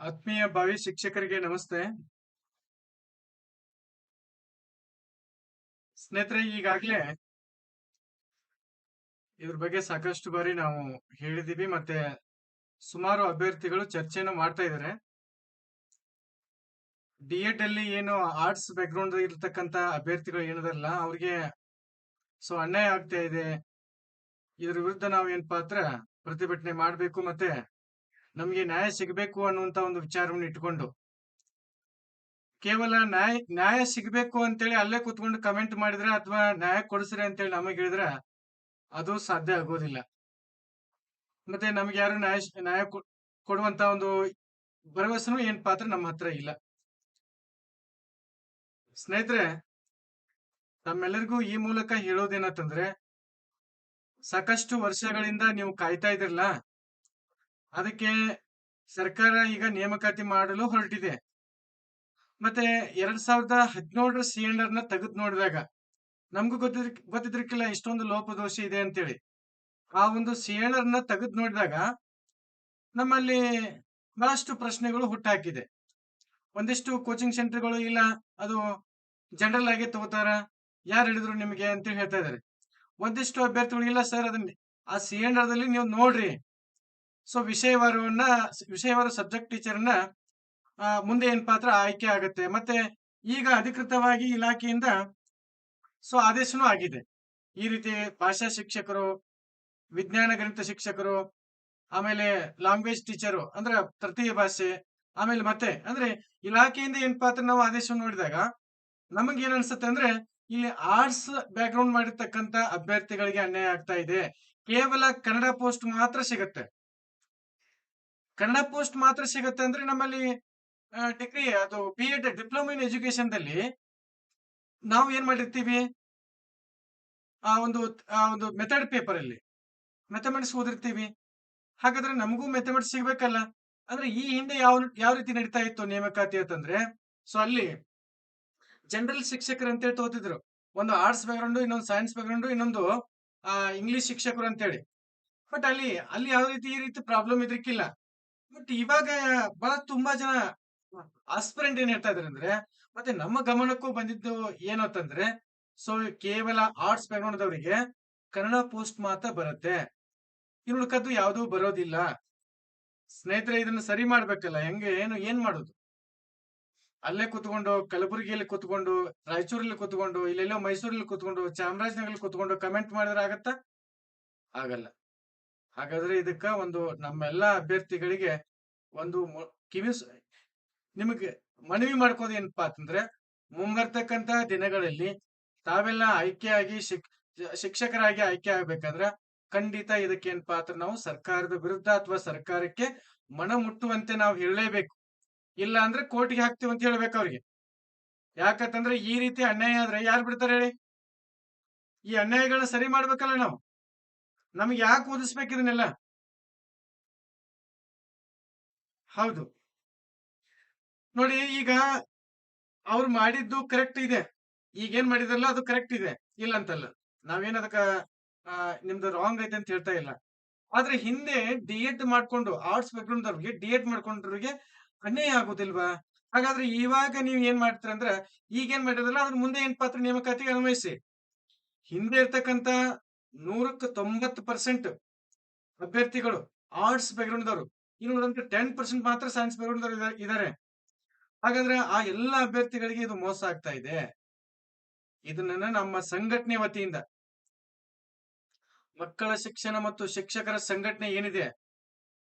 ಆತ್ಮೀಯ ಭಾವಿ ಶಿಕ್ಷಕರಿಗೆ ನಮಸ್ತೆ. ಸ್ನೇಹಿತರೆ, ಈಗಾಗಲೇ ಇದ್ರ ಬಗ್ಗೆ ಸಾಕಷ್ಟು ಬಾರಿ ನಾವು ಹೇಳಿದೀವಿ ಮತ್ತೆ ಸುಮಾರು ಅಭ್ಯರ್ಥಿಗಳು ಚರ್ಚೆಯನ್ನು ಮಾಡ್ತಾ ಇದಾರೆ ಡಿ ಎಡ್ ಅಲ್ಲಿ ಏನು ಆರ್ಟ್ಸ್ ಬ್ಯಾಕ್ಗ್ರೌಂಡ್ ಇರ್ತಕ್ಕಂತ ಅಭ್ಯರ್ಥಿಗಳು ಏನದಲ್ಲ ಅವ್ರಿಗೆ ಸೊ ಅನ್ಯಾಯ ಆಗ್ತಾ ಇದೆ. ಇದ್ರ ವಿರುದ್ಧ ನಾವು ಏನ್ ಪಾತ್ರ ಪ್ರತಿಭಟನೆ ಮಾಡ್ಬೇಕು ಮತ್ತೆ ನಮ್ಗೆ ನ್ಯಾಯ ಸಿಗಬೇಕು ಅನ್ನುವಂತ ಒಂದು ವಿಚಾರವನ್ನು ಇಟ್ಕೊಂಡು ಕೇವಲ ನ್ಯಾಯ ನ್ಯಾಯ ಸಿಗಬೇಕು ಅಂತೇಳಿ ಅಲ್ಲೇ ಕೂತ್ಕೊಂಡು ಕಮೆಂಟ್ ಮಾಡಿದ್ರೆ ಅಥವಾ ನ್ಯಾಯ ಕೊಡಿಸ್ರಿ ಅಂತೇಳಿ ನಮಗೆ ಹೇಳಿದ್ರೆ ಅದು ಸಾಧ್ಯ ಆಗೋದಿಲ್ಲ. ಮತ್ತೆ ನಮ್ಗೆ ಯಾರು ನ್ಯಾಯ ನ್ಯಾಯ ಕೊಡುವಂತ ಒಂದು ಭರವಸೆನೂ ಏನ್ ಪಾತ್ರ ನಮ್ಮ ಹತ್ರ ಇಲ್ಲ. ಸ್ನೇಹಿತರೆ, ತಮ್ಮೆಲ್ಲರಿಗೂ ಈ ಮೂಲಕ ಹೇಳೋದೇನಂತಂದ್ರೆ, ಸಾಕಷ್ಟು ವರ್ಷಗಳಿಂದ ನೀವು ಕಾಯ್ತಾ ಇದಿರಲ್ಲ ಅದಕ್ಕೆ ಸರ್ಕಾರ ಈಗ ನೇಮಕಾತಿ ಮಾಡಲು ಹೊರಟಿದೆ. ಮತ್ತೆ ಎರಡ್ ಸಾವಿರದ ಹದಿನೇಳರ ಸಿಲಿಂಡರ್ನ ತೆಗೆದು ನೋಡಿದಾಗ ನಮಗೂ ಗೊತ್ತಿದ್ ಗೊತ್ತಿದ್ರಕ್ಕಿಲ್ಲ ಇಷ್ಟೊಂದು ಲೋಪದೋಷ ಇದೆ ಅಂತೇಳಿ. ಆ ಒಂದು ಸಿಲಿಂಡರ್ನ ತೆಗೆದು ನೋಡಿದಾಗ ನಮ್ಮಲ್ಲಿ ಬಹಳಷ್ಟು ಪ್ರಶ್ನೆಗಳು ಹುಟ್ಟಾಕಿದೆ. ಒಂದಿಷ್ಟು ಕೋಚಿಂಗ್ ಸೆಂಟರ್ಗಳು ಇಲ್ಲ, ಅದು ಜನರಲ್ ಆಗಿ ತಗೋತಾರ, ಯಾರು ಹೇಳಿದ್ರು ನಿಮಗೆ ಅಂತ ಹೇಳ್ತಾ ಇದಾರೆ. ಒಂದಿಷ್ಟು ಅಭ್ಯರ್ಥಿಗಳು ಇಲ್ಲ, ಸರ್ ಅದನ್ನ ಆ ಸಿಲಿಂಡರ್ ದಲ್ಲಿ ನೀವು ನೋಡ್ರಿ ಸೊ ವಿಷಯವಾರವನ್ನ ವಿಷಯವಾರ ಸಬ್ಜೆಕ್ಟ್ ಟೀಚರ್ನ ಮುಂದೆ ಏನ್ ಪಾತ್ರ ಆಯ್ಕೆ ಆಗುತ್ತೆ. ಮತ್ತೆ ಈಗ ಅಧಿಕೃತವಾಗಿ ಇಲಾಖೆಯಿಂದ ಸೊ ಆದೇಶನೂ ಆಗಿದೆ. ಈ ರೀತಿ ಭಾಷಾ ಶಿಕ್ಷಕರು, ವಿಜ್ಞಾನ ಗಣಿತ ಶಿಕ್ಷಕರು, ಆಮೇಲೆ ಲ್ಯಾಂಗ್ವೇಜ್ ಟೀಚರು, ಅಂದ್ರೆ ತೃತೀಯ ಭಾಷೆ, ಆಮೇಲೆ ಮತ್ತೆ, ಅಂದ್ರೆ ಇಲಾಖೆಯಿಂದ ಏನ್ ಪಾತ್ರ ನಾವು ಆದೇಶವನ್ನು ನೋಡಿದಾಗ ನಮಗೆ ಏನ್ ಅನ್ಸುತ್ತೆ ಅಂದ್ರೆ ಇಲ್ಲಿ ಆರ್ಟ್ಸ್ ಬ್ಯಾಕ್ ಗ್ರೌಂಡ್ ಅಭ್ಯರ್ಥಿಗಳಿಗೆ ಅನ್ಯಾಯ ಆಗ್ತಾ ಇದೆ. ಕೇವಲ ಕನ್ನಡ ಪೋಸ್ಟ್ ಮಾತ್ರ ಸಿಗುತ್ತೆ. ಕನ್ನಡ ಪೋಸ್ಟ್ ಮಾತ್ರ ಸಿಗುತ್ತೆ ಅಂದ್ರೆ ನಮ್ಮಲ್ಲಿ ಡಿಗ್ರಿ, ಅದು B Ed diploma in education ದಲ್ಲಿ ನಾವು ಏನ್ ಮಾಡಿರ್ತೀವಿ? ಆ ಒಂದು ಆ ಒಂದು ಮೆಥಡ್ ಪೇಪರ್ ಅಲ್ಲಿ ಮೆಥಮೆಟಿಕ್ಸ್ ಓದಿರ್ತೀವಿ. ಹಾಗಾದ್ರೆ ನಮಗೂ ಮೆಥಮೆಟಿಕ್ಸ್ ಸಿಗ್ಬೇಕಲ್ಲ? ಅಂದ್ರೆ ಈ ಹಿಂದೆ ಯಾವ ಯಾವ ರೀತಿ ನಡೀತಾ ಇತ್ತು ನೇಮಕಾತಿ ಅಂತಂದ್ರೆ ಸೊ ಅಲ್ಲಿ ಜನರಲ್ ಶಿಕ್ಷಕರು ಅಂತೇಳಿ ತೋತಿದ್ರು. ಒಂದು ಆರ್ಟ್ಸ್ ಬ್ಯಾಕ್ಗ್ರೌಂಡ್ ಇನ್ನೊಂದು ಸೈನ್ಸ್ ಬ್ಯಾಕ್ಗ್ರೌಂಡ್ ಇನ್ನೊಂದು ಇಂಗ್ಲಿಷ್ ಶಿಕ್ಷಕರು ಅಂತೇಳಿ. ಬಟ್ ಅಲ್ಲಿ ಅಲ್ಲಿ ಯಾವ ರೀತಿ ಈ ರೀತಿ ಪ್ರಾಬ್ಲಮ್ ಇದ್ರಿಕ್ಕಿಲ್ಲ. ಬಟ್ ಇವಾಗ ಬಹಳ ತುಂಬಾ ಜನ ಆಸ್ಪಿರೆಂಟ್ ಏನ್ ಹೇಳ್ತಾ ಇದಾರೆ ಅಂದ್ರೆ, ಮತ್ತೆ ನಮ್ಮ ಗಮನಕ್ಕೂ ಬಂದಿದ್ದು ಏನು ಅಂತಂದ್ರೆ ಸೊ ಕೇವಲ ಆರ್ಟ್ಸ್ ಬ್ಯಾಕ್ಗ್ರೌಂಡ್ ಅವರಿಗೆ ಕನ್ನಡ ಪೋಸ್ಟ್ ಮಾತ್ರ ಬರುತ್ತೆ. ಇನ್ ಹುಡುಕದ್ದು ಯಾವುದೂ ಬರೋದಿಲ್ಲ. ಸ್ನೇಹಿತರೆ, ಇದನ್ನ ಸರಿ ಮಾಡ್ಬೇಕಲ್ಲ, ಹೆಂಗೆ, ಏನು, ಏನ್ ಮಾಡೋದು? ಅಲ್ಲೇ ಕೂತ್ಕೊಂಡು, ಕಲಬುರಗಿಯಲ್ಲಿ ಕೂತ್ಕೊಂಡು, ರಾಯಚೂರಲ್ಲಿ ಕೂತ್ಕೊಂಡು, ಇಲ್ಲೆಲ್ಲೋ ಮೈಸೂರಲ್ಲಿ ಕೂತ್ಕೊಂಡು ಚಾಮರಾಜನಗರಲ್ಲಿ ಕೂತ್ಕೊಂಡು ಕಮೆಂಟ್ ಮಾಡಿದ್ರೆ ಆಗತ್ತಾ? ಆಗಲ್ಲ. ಹಾಗಾದ್ರೆ ಇದಕ್ಕ ಒಂದು ನಮ್ಮೆಲ್ಲಾ ಅಭ್ಯರ್ಥಿಗಳಿಗೆ ಒಂದು ಮೊ- ಕಿವಿ ಸ- ನಿಮಗೆ ಮನವಿ ಮಾಡ್ಕೋದು ಏನಪ್ಪಾ ಅಂತಂದ್ರೆ ಮುಂಬರ್ತಕ್ಕಂತ ದಿನಗಳಲ್ಲಿ ತಾವೆಲ್ಲ ಆಯ್ಕೆಯಾಗಿ ಶಿಕ್ ಶಿಕ್ಷಕರಾಗಿ ಆಯ್ಕೆ ಆಗ್ಬೇಕಾದ್ರ ಖಂಡಿತ ಇದಕ್ಕೆ ಏನಪ್ಪಾ ಅಂದ್ರೆ ನಾವು ಸರ್ಕಾರದ ವಿರುದ್ಧ ಅಥವಾ ಸರ್ಕಾರಕ್ಕೆ ಮನ ಮುಟ್ಟುವಂತೆ ನಾವು ಹೇಳಲೇಬೇಕು. ಇಲ್ಲ ಅಂದ್ರೆ ಕೋರ್ಟ್ಗೆ ಹಾಕ್ತಿವಿ ಅಂತ ಹೇಳ್ಬೇಕು ಅವ್ರಿಗೆ. ಯಾಕಂತಂದ್ರೆ ಈ ರೀತಿ ಅನ್ಯಾಯ ಆದ್ರೆ ಯಾರು ಬಿಡ್ತಾರೆ ಹೇಳಿ? ಈ ಅನ್ಯಾಯಗಳನ್ನ ಸರಿ ಮಾಡ್ಬೇಕಲ್ಲ ನಾವು. ನಮ್ಗೆ ಯಾಕೆ ಓದಿಸ್ಬೇಕು ಇದನ್ನೆಲ್ಲ? ಹೌದು. ನೋಡಿ, ಈಗ ಅವ್ರು ಮಾಡಿದ್ದು ಕರೆಕ್ಟ್ ಇದೆ. ಈಗ ಏನ್ ಮಾಡಿದ್ರಲ್ಲ, ಅದು ಕರೆಕ್ಟ್ ಇದೆ. ಇಲ್ಲ ಅಂತಲ್ಲ. ನಾವೇನ್ ಅದಕ್ಕ ನಿಮ್ದು ರಾಂಗ್ ಐತೆ ಅಂತ ಹೇಳ್ತಾ ಇಲ್ಲ. ಆದ್ರೆ ಹಿಂದೆ ಡಿ ಎಡ್ ಮಾಡ್ಕೊಂಡು ಆರ್ಟ್ಸ್ ಬ್ಯಾಕ್ಗ್ರೌಂಡ್ ಅವ್ರಿಗೆ ಡಿ ಎಡ್ ಮಾಡ್ಕೊಂಡ್ರಿಗೆ ಅನ್ಯಾಯ ಆಗೋದಿಲ್ವಾ? ಹಾಗಾದ್ರೆ ಇವಾಗ ನೀವ್ ಏನ್ ಮಾಡ್ತೀರ ಅಂದ್ರ ಈಗ ಏನ್ ಮಾಡಿದ್ರಲ್ಲ, ಅದ್ರ ಮುಂದೆ ಏನ್ ಪಾತ್ರ ನೇಮಕಾತಿಗೆ ಅನ್ವಯಿಸಿ? ಹಿಂದೆ ಇರ್ತಕ್ಕಂತ ನೂರಕ್ಕೆ ತೊಂಬತ್ತು ಪರ್ಸೆಂಟ್ ಅಭ್ಯರ್ಥಿಗಳು ಆರ್ಟ್ಸ್ ಬ್ಯಾಕ್ಗ್ರೌಂಡ್ ದವರು. ಇನ್ನು ಟೆನ್ ಪರ್ಸೆಂಟ್ ಮಾತ್ರ ಸೈನ್ಸ್ ಬ್ಯಾಕ್ಗ್ರೌಂಡ್ ದವರು ಇದ್ದಾರೆ ಹಾಗಾದ್ರೆ ಆ ಎಲ್ಲ ಅಭ್ಯರ್ಥಿಗಳಿಗೆ ಇದು ಮೋಸ ಆಗ್ತಾ ಇದೆ. ಇದನ್ನ ನಮ್ಮ ಸಂಘಟನೆ ವತಿಯಿಂದ. ಮಕ್ಕಳ ಶಿಕ್ಷಣ ಮತ್ತು ಶಿಕ್ಷಕರ ಸಂಘಟನೆ ಏನಿದೆ?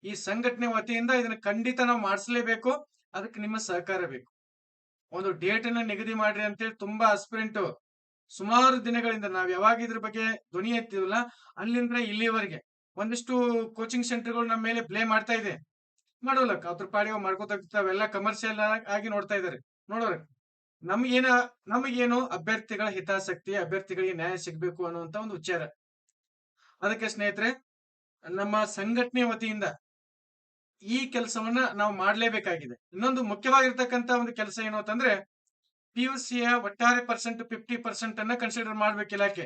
ಈ ಸಂಘಟನೆ ವತಿಯಿಂದ ಇದನ್ನ ಖಂಡಿತ ನಾವು ಮಾಡಿಸ್ಲೇಬೇಕು. ಅದಕ್ಕೆ ನಿಮ್ಮ ಸಹಕಾರ ಬೇಕು. ಒಂದು ಡೇಟ್ ಅನ್ನ ನಿಗದಿ ಮಾಡ್ರಿ ಅಂತೇಳಿ ತುಂಬಾ ಅಸ್ಪಿರೆಂಟ್ ಸುಮಾರು ದಿನಗಳಿಂದ ನಾವು ಯಾವಾಗ ಇದ್ರ ಬಗ್ಗೆ ಧ್ವನಿ ಎತ್ತಿವಲ್ಲ ಅಲ್ಲಿಂದ ಇಲ್ಲಿವರೆಗೆ ಒಂದಿಷ್ಟು ಕೋಚಿಂಗ್ ಸೆಂಟರ್ಗಳು ನಮ್ಮ ಮೇಲೆ ಪ್ಲೇ ಮಾಡ್ತಾ ಇದೆ. ಮಾಡೋಲ್ಲ ಅದ್ರ ಪಾಡಿಗೆ ಮಾಡ್ಕೋತಾವೆಲ್ಲ ಕಮರ್ಷಿಯಲ್ ಆಗಿ ನೋಡ್ತಾ ಇದಾರೆ. ನೋಡೋರ ನಮ್ಗೇನ, ನಮಗೇನು ಅಭ್ಯರ್ಥಿಗಳ ಹಿತಾಸಕ್ತಿ, ಅಭ್ಯರ್ಥಿಗಳಿಗೆ ನ್ಯಾಯ ಸಿಗ್ಬೇಕು ಅನ್ನುವಂತ ಒಂದು ವಿಚಾರ. ಅದಕ್ಕೆ ಸ್ನೇಹಿತರೆ, ನಮ್ಮ ಸಂಘಟನೆ ವತಿಯಿಂದ ಈ ಕೆಲಸವನ್ನ ನಾವು ಮಾಡಲೇಬೇಕಾಗಿದೆ. ಇನ್ನೊಂದು ಮುಖ್ಯವಾಗಿರ್ತಕ್ಕಂತ ಒಂದು ಕೆಲಸ ಏನು ಅಂತಂದ್ರೆ ಪಿ ಯು ಸಿಯ ಒಟ್ಟಾರೆ ಪರ್ಸೆಂಟ್ ಫಿಫ್ಟಿ ಪರ್ಸೆಂಟ್ ಅನ್ನ ಕನ್ಸಿಡರ್ ಮಾಡ್ಬೇಕು ಇಲಾಖೆ.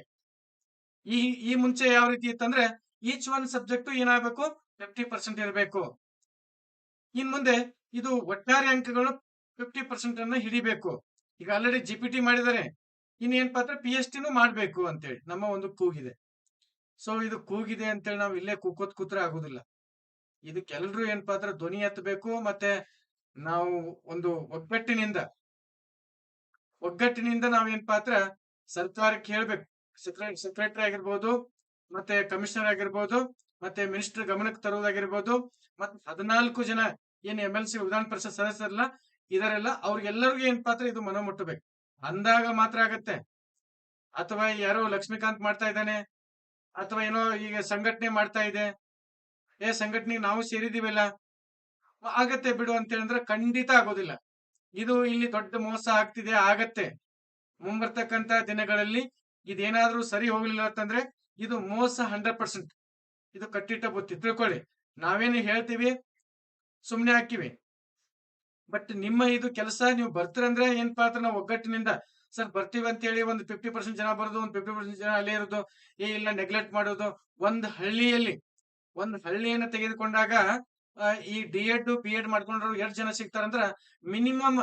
ಈ ಈ ಮುಂಚೆ ಯಾವ ರೀತಿ ಇತ್ತಂದ್ರೆ ಈಚ್ ಒನ್ ಸಬ್ಜೆಕ್ಟ್ ಏನಾಗಬೇಕು? ಫಿಫ್ಟಿ ಪರ್ಸೆಂಟ್ ಇರಬೇಕು. ಇನ್ ಮುಂದೆ ಇದು ಒಟ್ಟಾರೆ ಅಂಕಗಳು ಫಿಫ್ಟಿ ಪರ್ಸೆಂಟ್ ಅನ್ನ ಹಿಡಿಬೇಕು. ಈಗ ಆಲ್ರೆಡಿ ಜಿ ಪಿ ಟಿ ಮಾಡಿದ್ದಾರೆ. ಇನ್ ಏನಪ್ಪಾ ಅಂದ್ರೆ ಪಿ ಎಚ್ ಟಿನೂ ಮಾಡಬೇಕು ಅಂತೇಳಿ. ನಮ್ಮ ಒಂದು ಕೂಗಿದೆ. ಸೊ ಇದು ಕೂಗಿದೆ ಅಂತೇಳಿ ನಾವು ಇಲ್ಲೇ ಕೂಕೋತ್ ಕೂತ್ರೆ ಆಗುದಿಲ್ಲ. ಇದಕ್ಕೆಲ್ಲರೂ ಏನಪ್ಪಾ ಅಂದ್ರೆ ಧ್ವನಿ ಎತ್ತಬೇಕು ಮತ್ತೆ ನಾವು ಒಂದು ಒಗ್ಗಟ್ಟಿನಿಂದ ಒಗ್ಗಟ್ಟಿನಿಂದ ನಾವೇನ್ ಪಾತ್ರ? ಸರ್ಕಾರಕ್ಕೆ ಹೇಳ್ಬೇಕು ಸೆಕ್ರೆಟರಿ ಆಗಿರ್ಬೋದು, ಮತ್ತೆ ಕಮಿಷನರ್ ಆಗಿರ್ಬೋದು, ಮತ್ತೆ ಮಿನಿಸ್ಟರ್ ಗಮನಕ್ಕೆ ತರೋದಾಗಿರ್ಬೋದು ಮತ್ತೆ ಹದಿನಾಲ್ಕು ಜನ ಏನ್ ಎಂ ಎಲ್ ಸಿ ವಿಧಾನ ಪರಿಷತ್ ಸದಸ್ಯರಲ್ಲ, ಇದರೆಲ್ಲ ಅವ್ರಿಗೆಲ್ಲರಿಗೂ ಏನ್ ಪಾತ್ರ? ಇದು ಮನ ಮುಟ್ಟಬೇಕು ಅಂದಾಗ ಮಾತ್ರ ಆಗತ್ತೆ. ಅಥವಾ ಯಾರೋ ಲಕ್ಷ್ಮೀಕಾಂತ್ ಮಾಡ್ತಾ ಇದ್ದಾನೆ, ಅಥವಾ ಏನೋ ಈಗ ಸಂಘಟನೆ ಮಾಡ್ತಾ ಇದೆ. ಏ, ಸಂಘಟನೆಗೆ ನಾವು ಸೇರಿದೀವಲ್ಲ ಆಗತ್ತೆ ಬಿಡು ಅಂತ ಹೇಳಿದ್ರೆ ಖಂಡಿತ ಆಗೋದಿಲ್ಲ. ಇದು ಇಲ್ಲಿ ದೊಡ್ಡ ಮೋಸ ಆಗ್ತಿದೆ, ಆಗತ್ತೆ. ಮುಂಬರ್ತಕ್ಕಂತ ದಿನಗಳಲ್ಲಿ ಇದೇನಾದ್ರೂ ಸರಿ ಹೋಗ್ಲಿಲ್ಲ ಅಂತಂದ್ರೆ ಇದು ಮೋಸ ಹಂಡ್ರೆಡ್ ಪರ್ಸೆಂಟ್ ಇದು ಕಟ್ಟಿಟ್ಟ ಬುತ್ತಿ. ತಿಳ್ಕೊಳ್ಳಿ. ನಾವೇನು ಹೇಳ್ತೀವಿ? ಸುಮ್ಮನೆ ಹಾಕಿವಿ. ಬಟ್ ನಿಮ್ಮ ಇದು ಕೆಲಸ, ನೀವು ಬರ್ತೀರಂದ್ರೆ ಏನಪ್ಪಾ ಅಂದ್ರೆ ನಾವು ಒಗ್ಗಟ್ಟಿನಿಂದ? ಸರ್, ಬರ್ತೀವಿ ಅಂತ ಹೇಳಿ ಒಂದು ಫಿಫ್ಟಿ ಪರ್ಸೆಂಟ್ ಜನ ಬರೋದು, ಒಂದು ಫಿಫ್ಟಿ ಪರ್ಸೆಂಟ್ ಜನ ಅಲ್ಲೇ ಇರೋದು, ಏ ಇಲ್ಲ ನೆಗ್ಲೆಕ್ಟ್ ಮಾಡೋದು, ಒಂದು ಹಳ್ಳಿಯಲ್ಲಿ, ಒಂದು ಹಳ್ಳಿಯನ್ನು ತೆಗೆದುಕೊಂಡಾಗ ಈ ಡಿ ಎಡ್ ಬಿ ಎಡ್ ಮಾಡ್ಕೊಂಡ್ರು ಎಷ್ಟು ಜನ ಸಿಗ್ತಾರಂದ್ರ ಮಿನಿಮಮ್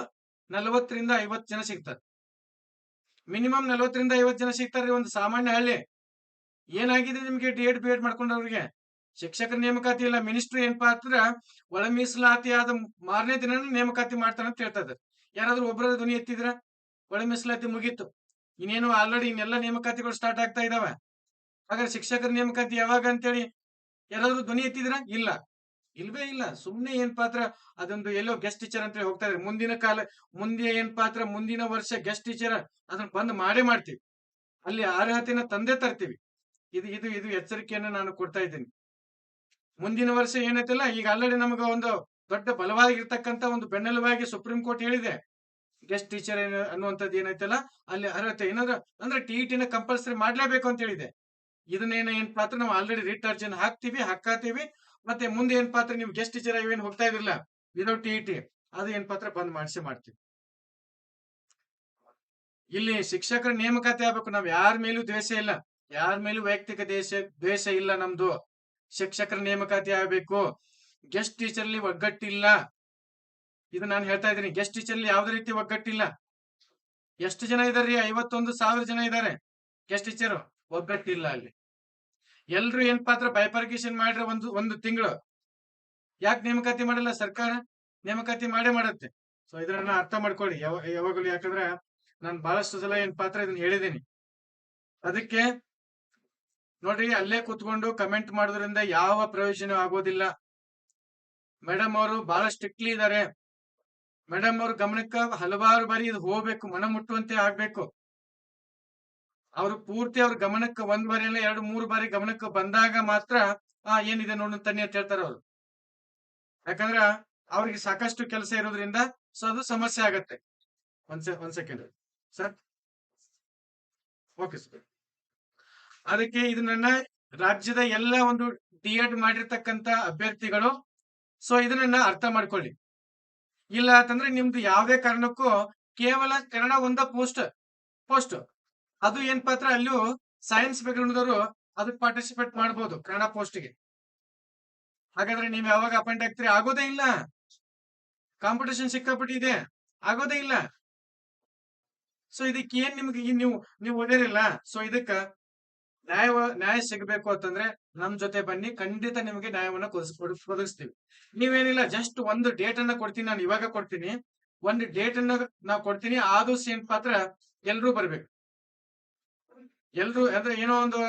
ನಲವತ್ತರಿಂದ ಐವತ್ತು ಜನ ಸಿಗ್ತಾರೆ. ಮಿನಿಮಮ್ ನಲವತ್ತರಿಂದ ಐವತ್ತು ಜನ ಸಿಗ್ತಾರ್ರಿ ಒಂದು ಸಾಮಾನ್ಯ ಹಳ್ಳಿ. ಏನಾಗಿದೆ ನಿಮ್ಗೆ ಡಿ ಎಡ್ ಬಿ ಎಡ್ ಮಾಡ್ಕೊಂಡವ್ರಿಗೆ? ಶಿಕ್ಷಕರ ನೇಮಕಾತಿ ಇಲ್ಲ ಮಿನಿಸ್ಟ್ರಿ ಏನಪ್ಪಾ ಅಂತಂದ್ರ ಒಳ ಮೀಸಲಾತಿ ಆದ ಮಾರನೇ ದಿನ ನೇಮಕಾತಿ ಮಾಡ್ತಾರ ಅಂತ ಹೇಳ್ತಾ ಇದ್ದಾರೆ ಯಾರಾದ್ರೂ ಒಬ್ಬರ ಧ್ವನಿ ಎತ್ತಿದ್ರ? ಒಳ ಮೀಸಲಾತಿ ಮುಗೀತು. ಇನ್ನೇನು ಆಲ್ರೆಡಿ ಇನ್ನೆಲ್ಲ ನೇಮಕಾತಿಗಳು ಸ್ಟಾರ್ಟ್ ಆಗ್ತಾ ಇದಾವೆ. ಹಾಗಾದ್ರೆ ಶಿಕ್ಷಕರ ನೇಮಕಾತಿ ಯಾವಾಗ ಅಂತೇಳಿ? ಯಾರಾದ್ರೂ ಧ್ವನಿ ಎತ್ತಿದ್ರ? ಇಲ್ಲ. ಇಲ್ವೇ ಇಲ್ಲ, ಸುಮ್ನೆ ಏನ್ ಪಾತ್ರ? ಅದೊಂದು ಎಲ್ಲೋ ಗೆಸ್ಟ್ ಟೀಚರ್ ಅಂತ ಹೋಗ್ತಾ ಇದ್ರೆ. ಮುಂದಿನ ಕಾಲ, ಮುಂದೆ ಏನ್ ಪಾತ್ರ? ಮುಂದಿನ ವರ್ಷ ಗೆಸ್ಟ್ ಟೀಚರ್ ಅದನ್ನ ಬಂದ್ ಮಾಡೇ ಮಾಡ್ತೀವಿ. ಅಲ್ಲಿ ಅರ್ಹತೆನ ತಂದೆ ತರ್ತೀವಿ. ಇದು ಇದು ಇದು ಎಚ್ಚರಿಕೆಯನ್ನ ನಾನು ಕೊಡ್ತಾ ಇದ್ದೀನಿ. ಮುಂದಿನ ವರ್ಷ ಏನೈತಲ್ಲ, ಈಗ ಆಲ್ರೆಡಿ ನಮಗ ಒಂದು ದೊಡ್ಡ ಬಲವಾಗಿರ್ತಕ್ಕಂತ ಒಂದು ಬೆನ್ನೆಲುಬಾಗಿ ಸುಪ್ರೀಂ ಕೋರ್ಟ್ ಹೇಳಿದೆ. ಗೆಸ್ಟ್ ಟೀಚರ್ ಅನ್ನುವಂಥದ್ದು ಏನೈತಲ್ಲ, ಅಲ್ಲಿ ಅರ್ಹತೆ ಏನಾದ್ರು ಅಂದ್ರೆ ಟಿ ಟಿನ ಕಂಪಲ್ಸರಿ ಮಾಡ್ಲೇಬೇಕು ಅಂತ ಹೇಳಿದೆ. ಇದನ್ನೇನ ಏನ್ ಪಾತ್ರ? ನಾವು ಆಲ್ರೆಡಿ ರಿಟ್ ಅರ್ಜಿನ ಹಾಕ್ತಿವಿ ಹಾಕಾತೀವಿ ಮತ್ತೆ ಮುಂದೆ ಏನ್ ಪಾತ್ರ ನೀವು ಗೆಸ್ಟ್ ಟೀಚರ್ ಆಗಿ ಏನ್ ಹೋಗ್ತಾ ಇದ್ರಲ್ಲ ವಿದೌಟ್ ಟಿ ಟಿ ಅದು ಏನ್ ಪಾತ್ರ ಬಂದ್ ಮಾಡಿಸಿ ಮಾಡ್ತೀವಿ. ಇಲ್ಲಿ ಶಿಕ್ಷಕರ ನೇಮಕಾತಿ ಆಗ್ಬೇಕು, ನಾವ್ ಯಾರ ಮೇಲೂ ದ್ವೇಷ ಇಲ್ಲ. ಯಾರ ಮೇಲೂ ವೈಯಕ್ತಿಕ ದೇಶ, ದ್ವೇಷ ಇಲ್ಲ ನಮ್ದು. ಶಿಕ್ಷಕರ ನೇಮಕಾತಿ ಆಗ್ಬೇಕು. ಗೆಸ್ಟ್ ಟೀಚರ್ ಅಲ್ಲಿ ಒಗ್ಗಟ್ಟಿಲ್ಲ. ಇದು ನಾನು ಹೇಳ್ತಾ ಇದ್ದೀನಿ ಗೆಸ್ಟ್ ಟೀಚರ್ ಅಲ್ಲಿ ಯಾವ್ದೇ ರೀತಿ ಒಗ್ಗಟ್ಟಿಲ್ಲ. ಎಷ್ಟು ಜನ ಇದಾರೆ ಐವತ್ತೊಂದು ಸಾವಿರ ಜನ ಇದ್ದಾರೆ ಗೆಸ್ಟ್ ಟೀಚರ್ ಒಗ್ಗಟ್ಟಿಲ್ಲ ಅಲ್ಲಿ. ಎಲ್ರು ಏನ್ ಪಾತ್ರ ಬೈಪರ್ಗೇಷನ್ ಮಾಡ್ರೆ ಒಂದು ಒಂದು ತಿಂಗಳು? ಯಾಕೆ ನೇಮಕಾತಿ ಮಾಡಲ್ಲ ಸರ್ಕಾರ? ನೇಮಕಾತಿ ಮಾಡೇ ಮಾಡತ್ತೆ. ಸೊ ಇದನ್ನ ಅರ್ಥ ಮಾಡ್ಕೊಳ್ಳಿ. ಯಾವ, ಯಾವಾಗಲೂ ಯಾಕಂದ್ರೆ ನಾನು ಬಹಳಷ್ಟು ಸಲ ಏನ್ ಪಾತ್ರ ಇದನ್ನ ಹೇಳಿದ್ದೀನಿ. ಅದಕ್ಕೆ ನೋಡ್ರಿ, ಅಲ್ಲೇ ಕೂತ್ಕೊಂಡು ಕಮೆಂಟ್ ಮಾಡೋದ್ರಿಂದ ಯಾವ ಪ್ರಯೋಜನ ಆಗೋದಿಲ್ಲ. ಮೇಡಮ್ ಅವರು ಬಹಳ ಸ್ಟ್ರಿಕ್ಟ್ಲಿ ಇದ್ದಾರೆ ಮೇಡಮ್ ಅವ್ರ ಗಮನಕ್ಕ ಹಲವಾರು ಬಾರಿ ಇದು ಹೋಗ್ಬೇಕು, ಮನ ಮುಟ್ಟುವಂತೆ ಆಗ್ಬೇಕು. ಅವ್ರು ಪೂರ್ತಿ ಅವ್ರ ಗಮನಕ್ಕೆ ಒಂದ್ ಬಾರಿ ಅಲ್ಲ ಎರಡು, ಮೂರು ಬಾರಿ ಗಮನಕ್ಕೆ ಬಂದಾಗ ಮಾತ್ರ, ಆ, ಏನಿದೆ ನೋಡು ತನ್ನಿ ಅಂತ ಹೇಳ್ತಾರೆ ಅವ್ರು. ಯಾಕಂದ್ರ ಅವ್ರಿಗೆ ಸಾಕಷ್ಟು ಕೆಲಸ ಇರೋದ್ರಿಂದ ಸೊ ಅದು ಸಮಸ್ಯೆ ಆಗತ್ತೆ. ಒಂದ್ ಒಂದ್ ಸೆಕೆಂಡ್. ಸರ್. Okay sir. ಅದಕ್ಕೆ ಇದು ನನ್ನ ರಾಜ್ಯದ ಎಲ್ಲ ಒಂದು ಡಿ ಎಡ್ ಮಾಡಿರ್ತಕ್ಕಂತ ಅಭ್ಯರ್ಥಿಗಳು, ಸೊ ಇದನ್ನ ಅರ್ಥ ಮಾಡ್ಕೊಳ್ಳಿ. ಇಲ್ಲ ಅಂತಂದ್ರೆ ನಿಮ್ದು ಯಾವುದೇ ಕಾರಣಕ್ಕೂ ಕೇವಲ ಕನ್ನಡ ಒಂದ ಪೋಸ್ಟ್ ಪೋಸ್ಟ್. ಅದು ಏನ್ ಪಾತ್ರ? ಅಲ್ಲೂ ಸೈನ್ಸ್ ಬ್ಯಾಕ್ಗ್ರೌಂಡ್ದವರು ಅದಕ್ಕೆ ಪಾರ್ಟಿಸಿಪೇಟ್ ಮಾಡ್ಬೋದು ಕನ್ನಡ ಪೋಸ್ಟ್ಗೆ ಹಾಗಾದ್ರೆ ನೀವ್ ಯಾವಾಗ ಅಪಾಯಿಂಟ್ ಆಗ್ತೀರಿ? ಆಗೋದೇ ಇಲ್ಲ. ಕಾಂಪಿಟೇಷನ್ ಸಿಕ್ಕಾಪಟ್ಟಿದೆ. ಆಗೋದೇ ಇಲ್ಲ. ಸೊ ಇದಕ್ಕೆ ಏನ್ ನಿಮ್ಗೆ ನೀವು ನೀವು ಓದಿರಿಲ್ಲ. ಸೊ ಇದಕ್ಕ ನ್ಯಾಯ ನ್ಯಾಯ ಸಿಗಬೇಕು ಅಂತಂದ್ರೆ ನಮ್ ಜೊತೆ ಬನ್ನಿ. ಖಂಡಿತ ನಿಮಗೆ ನ್ಯಾಯವನ್ನ ಒದಗಿಸ್ತೀವಿ. ನೀವೇನಿಲ್ಲ ಜಸ್ಟ್ ಒಂದು ಡೇಟ್ ಅನ್ನ ಕೊಡ್ತೀನಿ, ನಾನು ಇವಾಗ ಕೊಡ್ತೀನಿ. ಒಂದು ಡೇಟ್ ಅನ್ನ ನಾವು ಕೊಡ್ತೀನಿ. ಆ ಸೇನ್ ಪಾತ್ರ? ಎಲ್ರೂ ಬರ್ಬೇಕು. ಎಲ್ರು ಅಂದ್ರೆ ಏನೋ ಒಂದು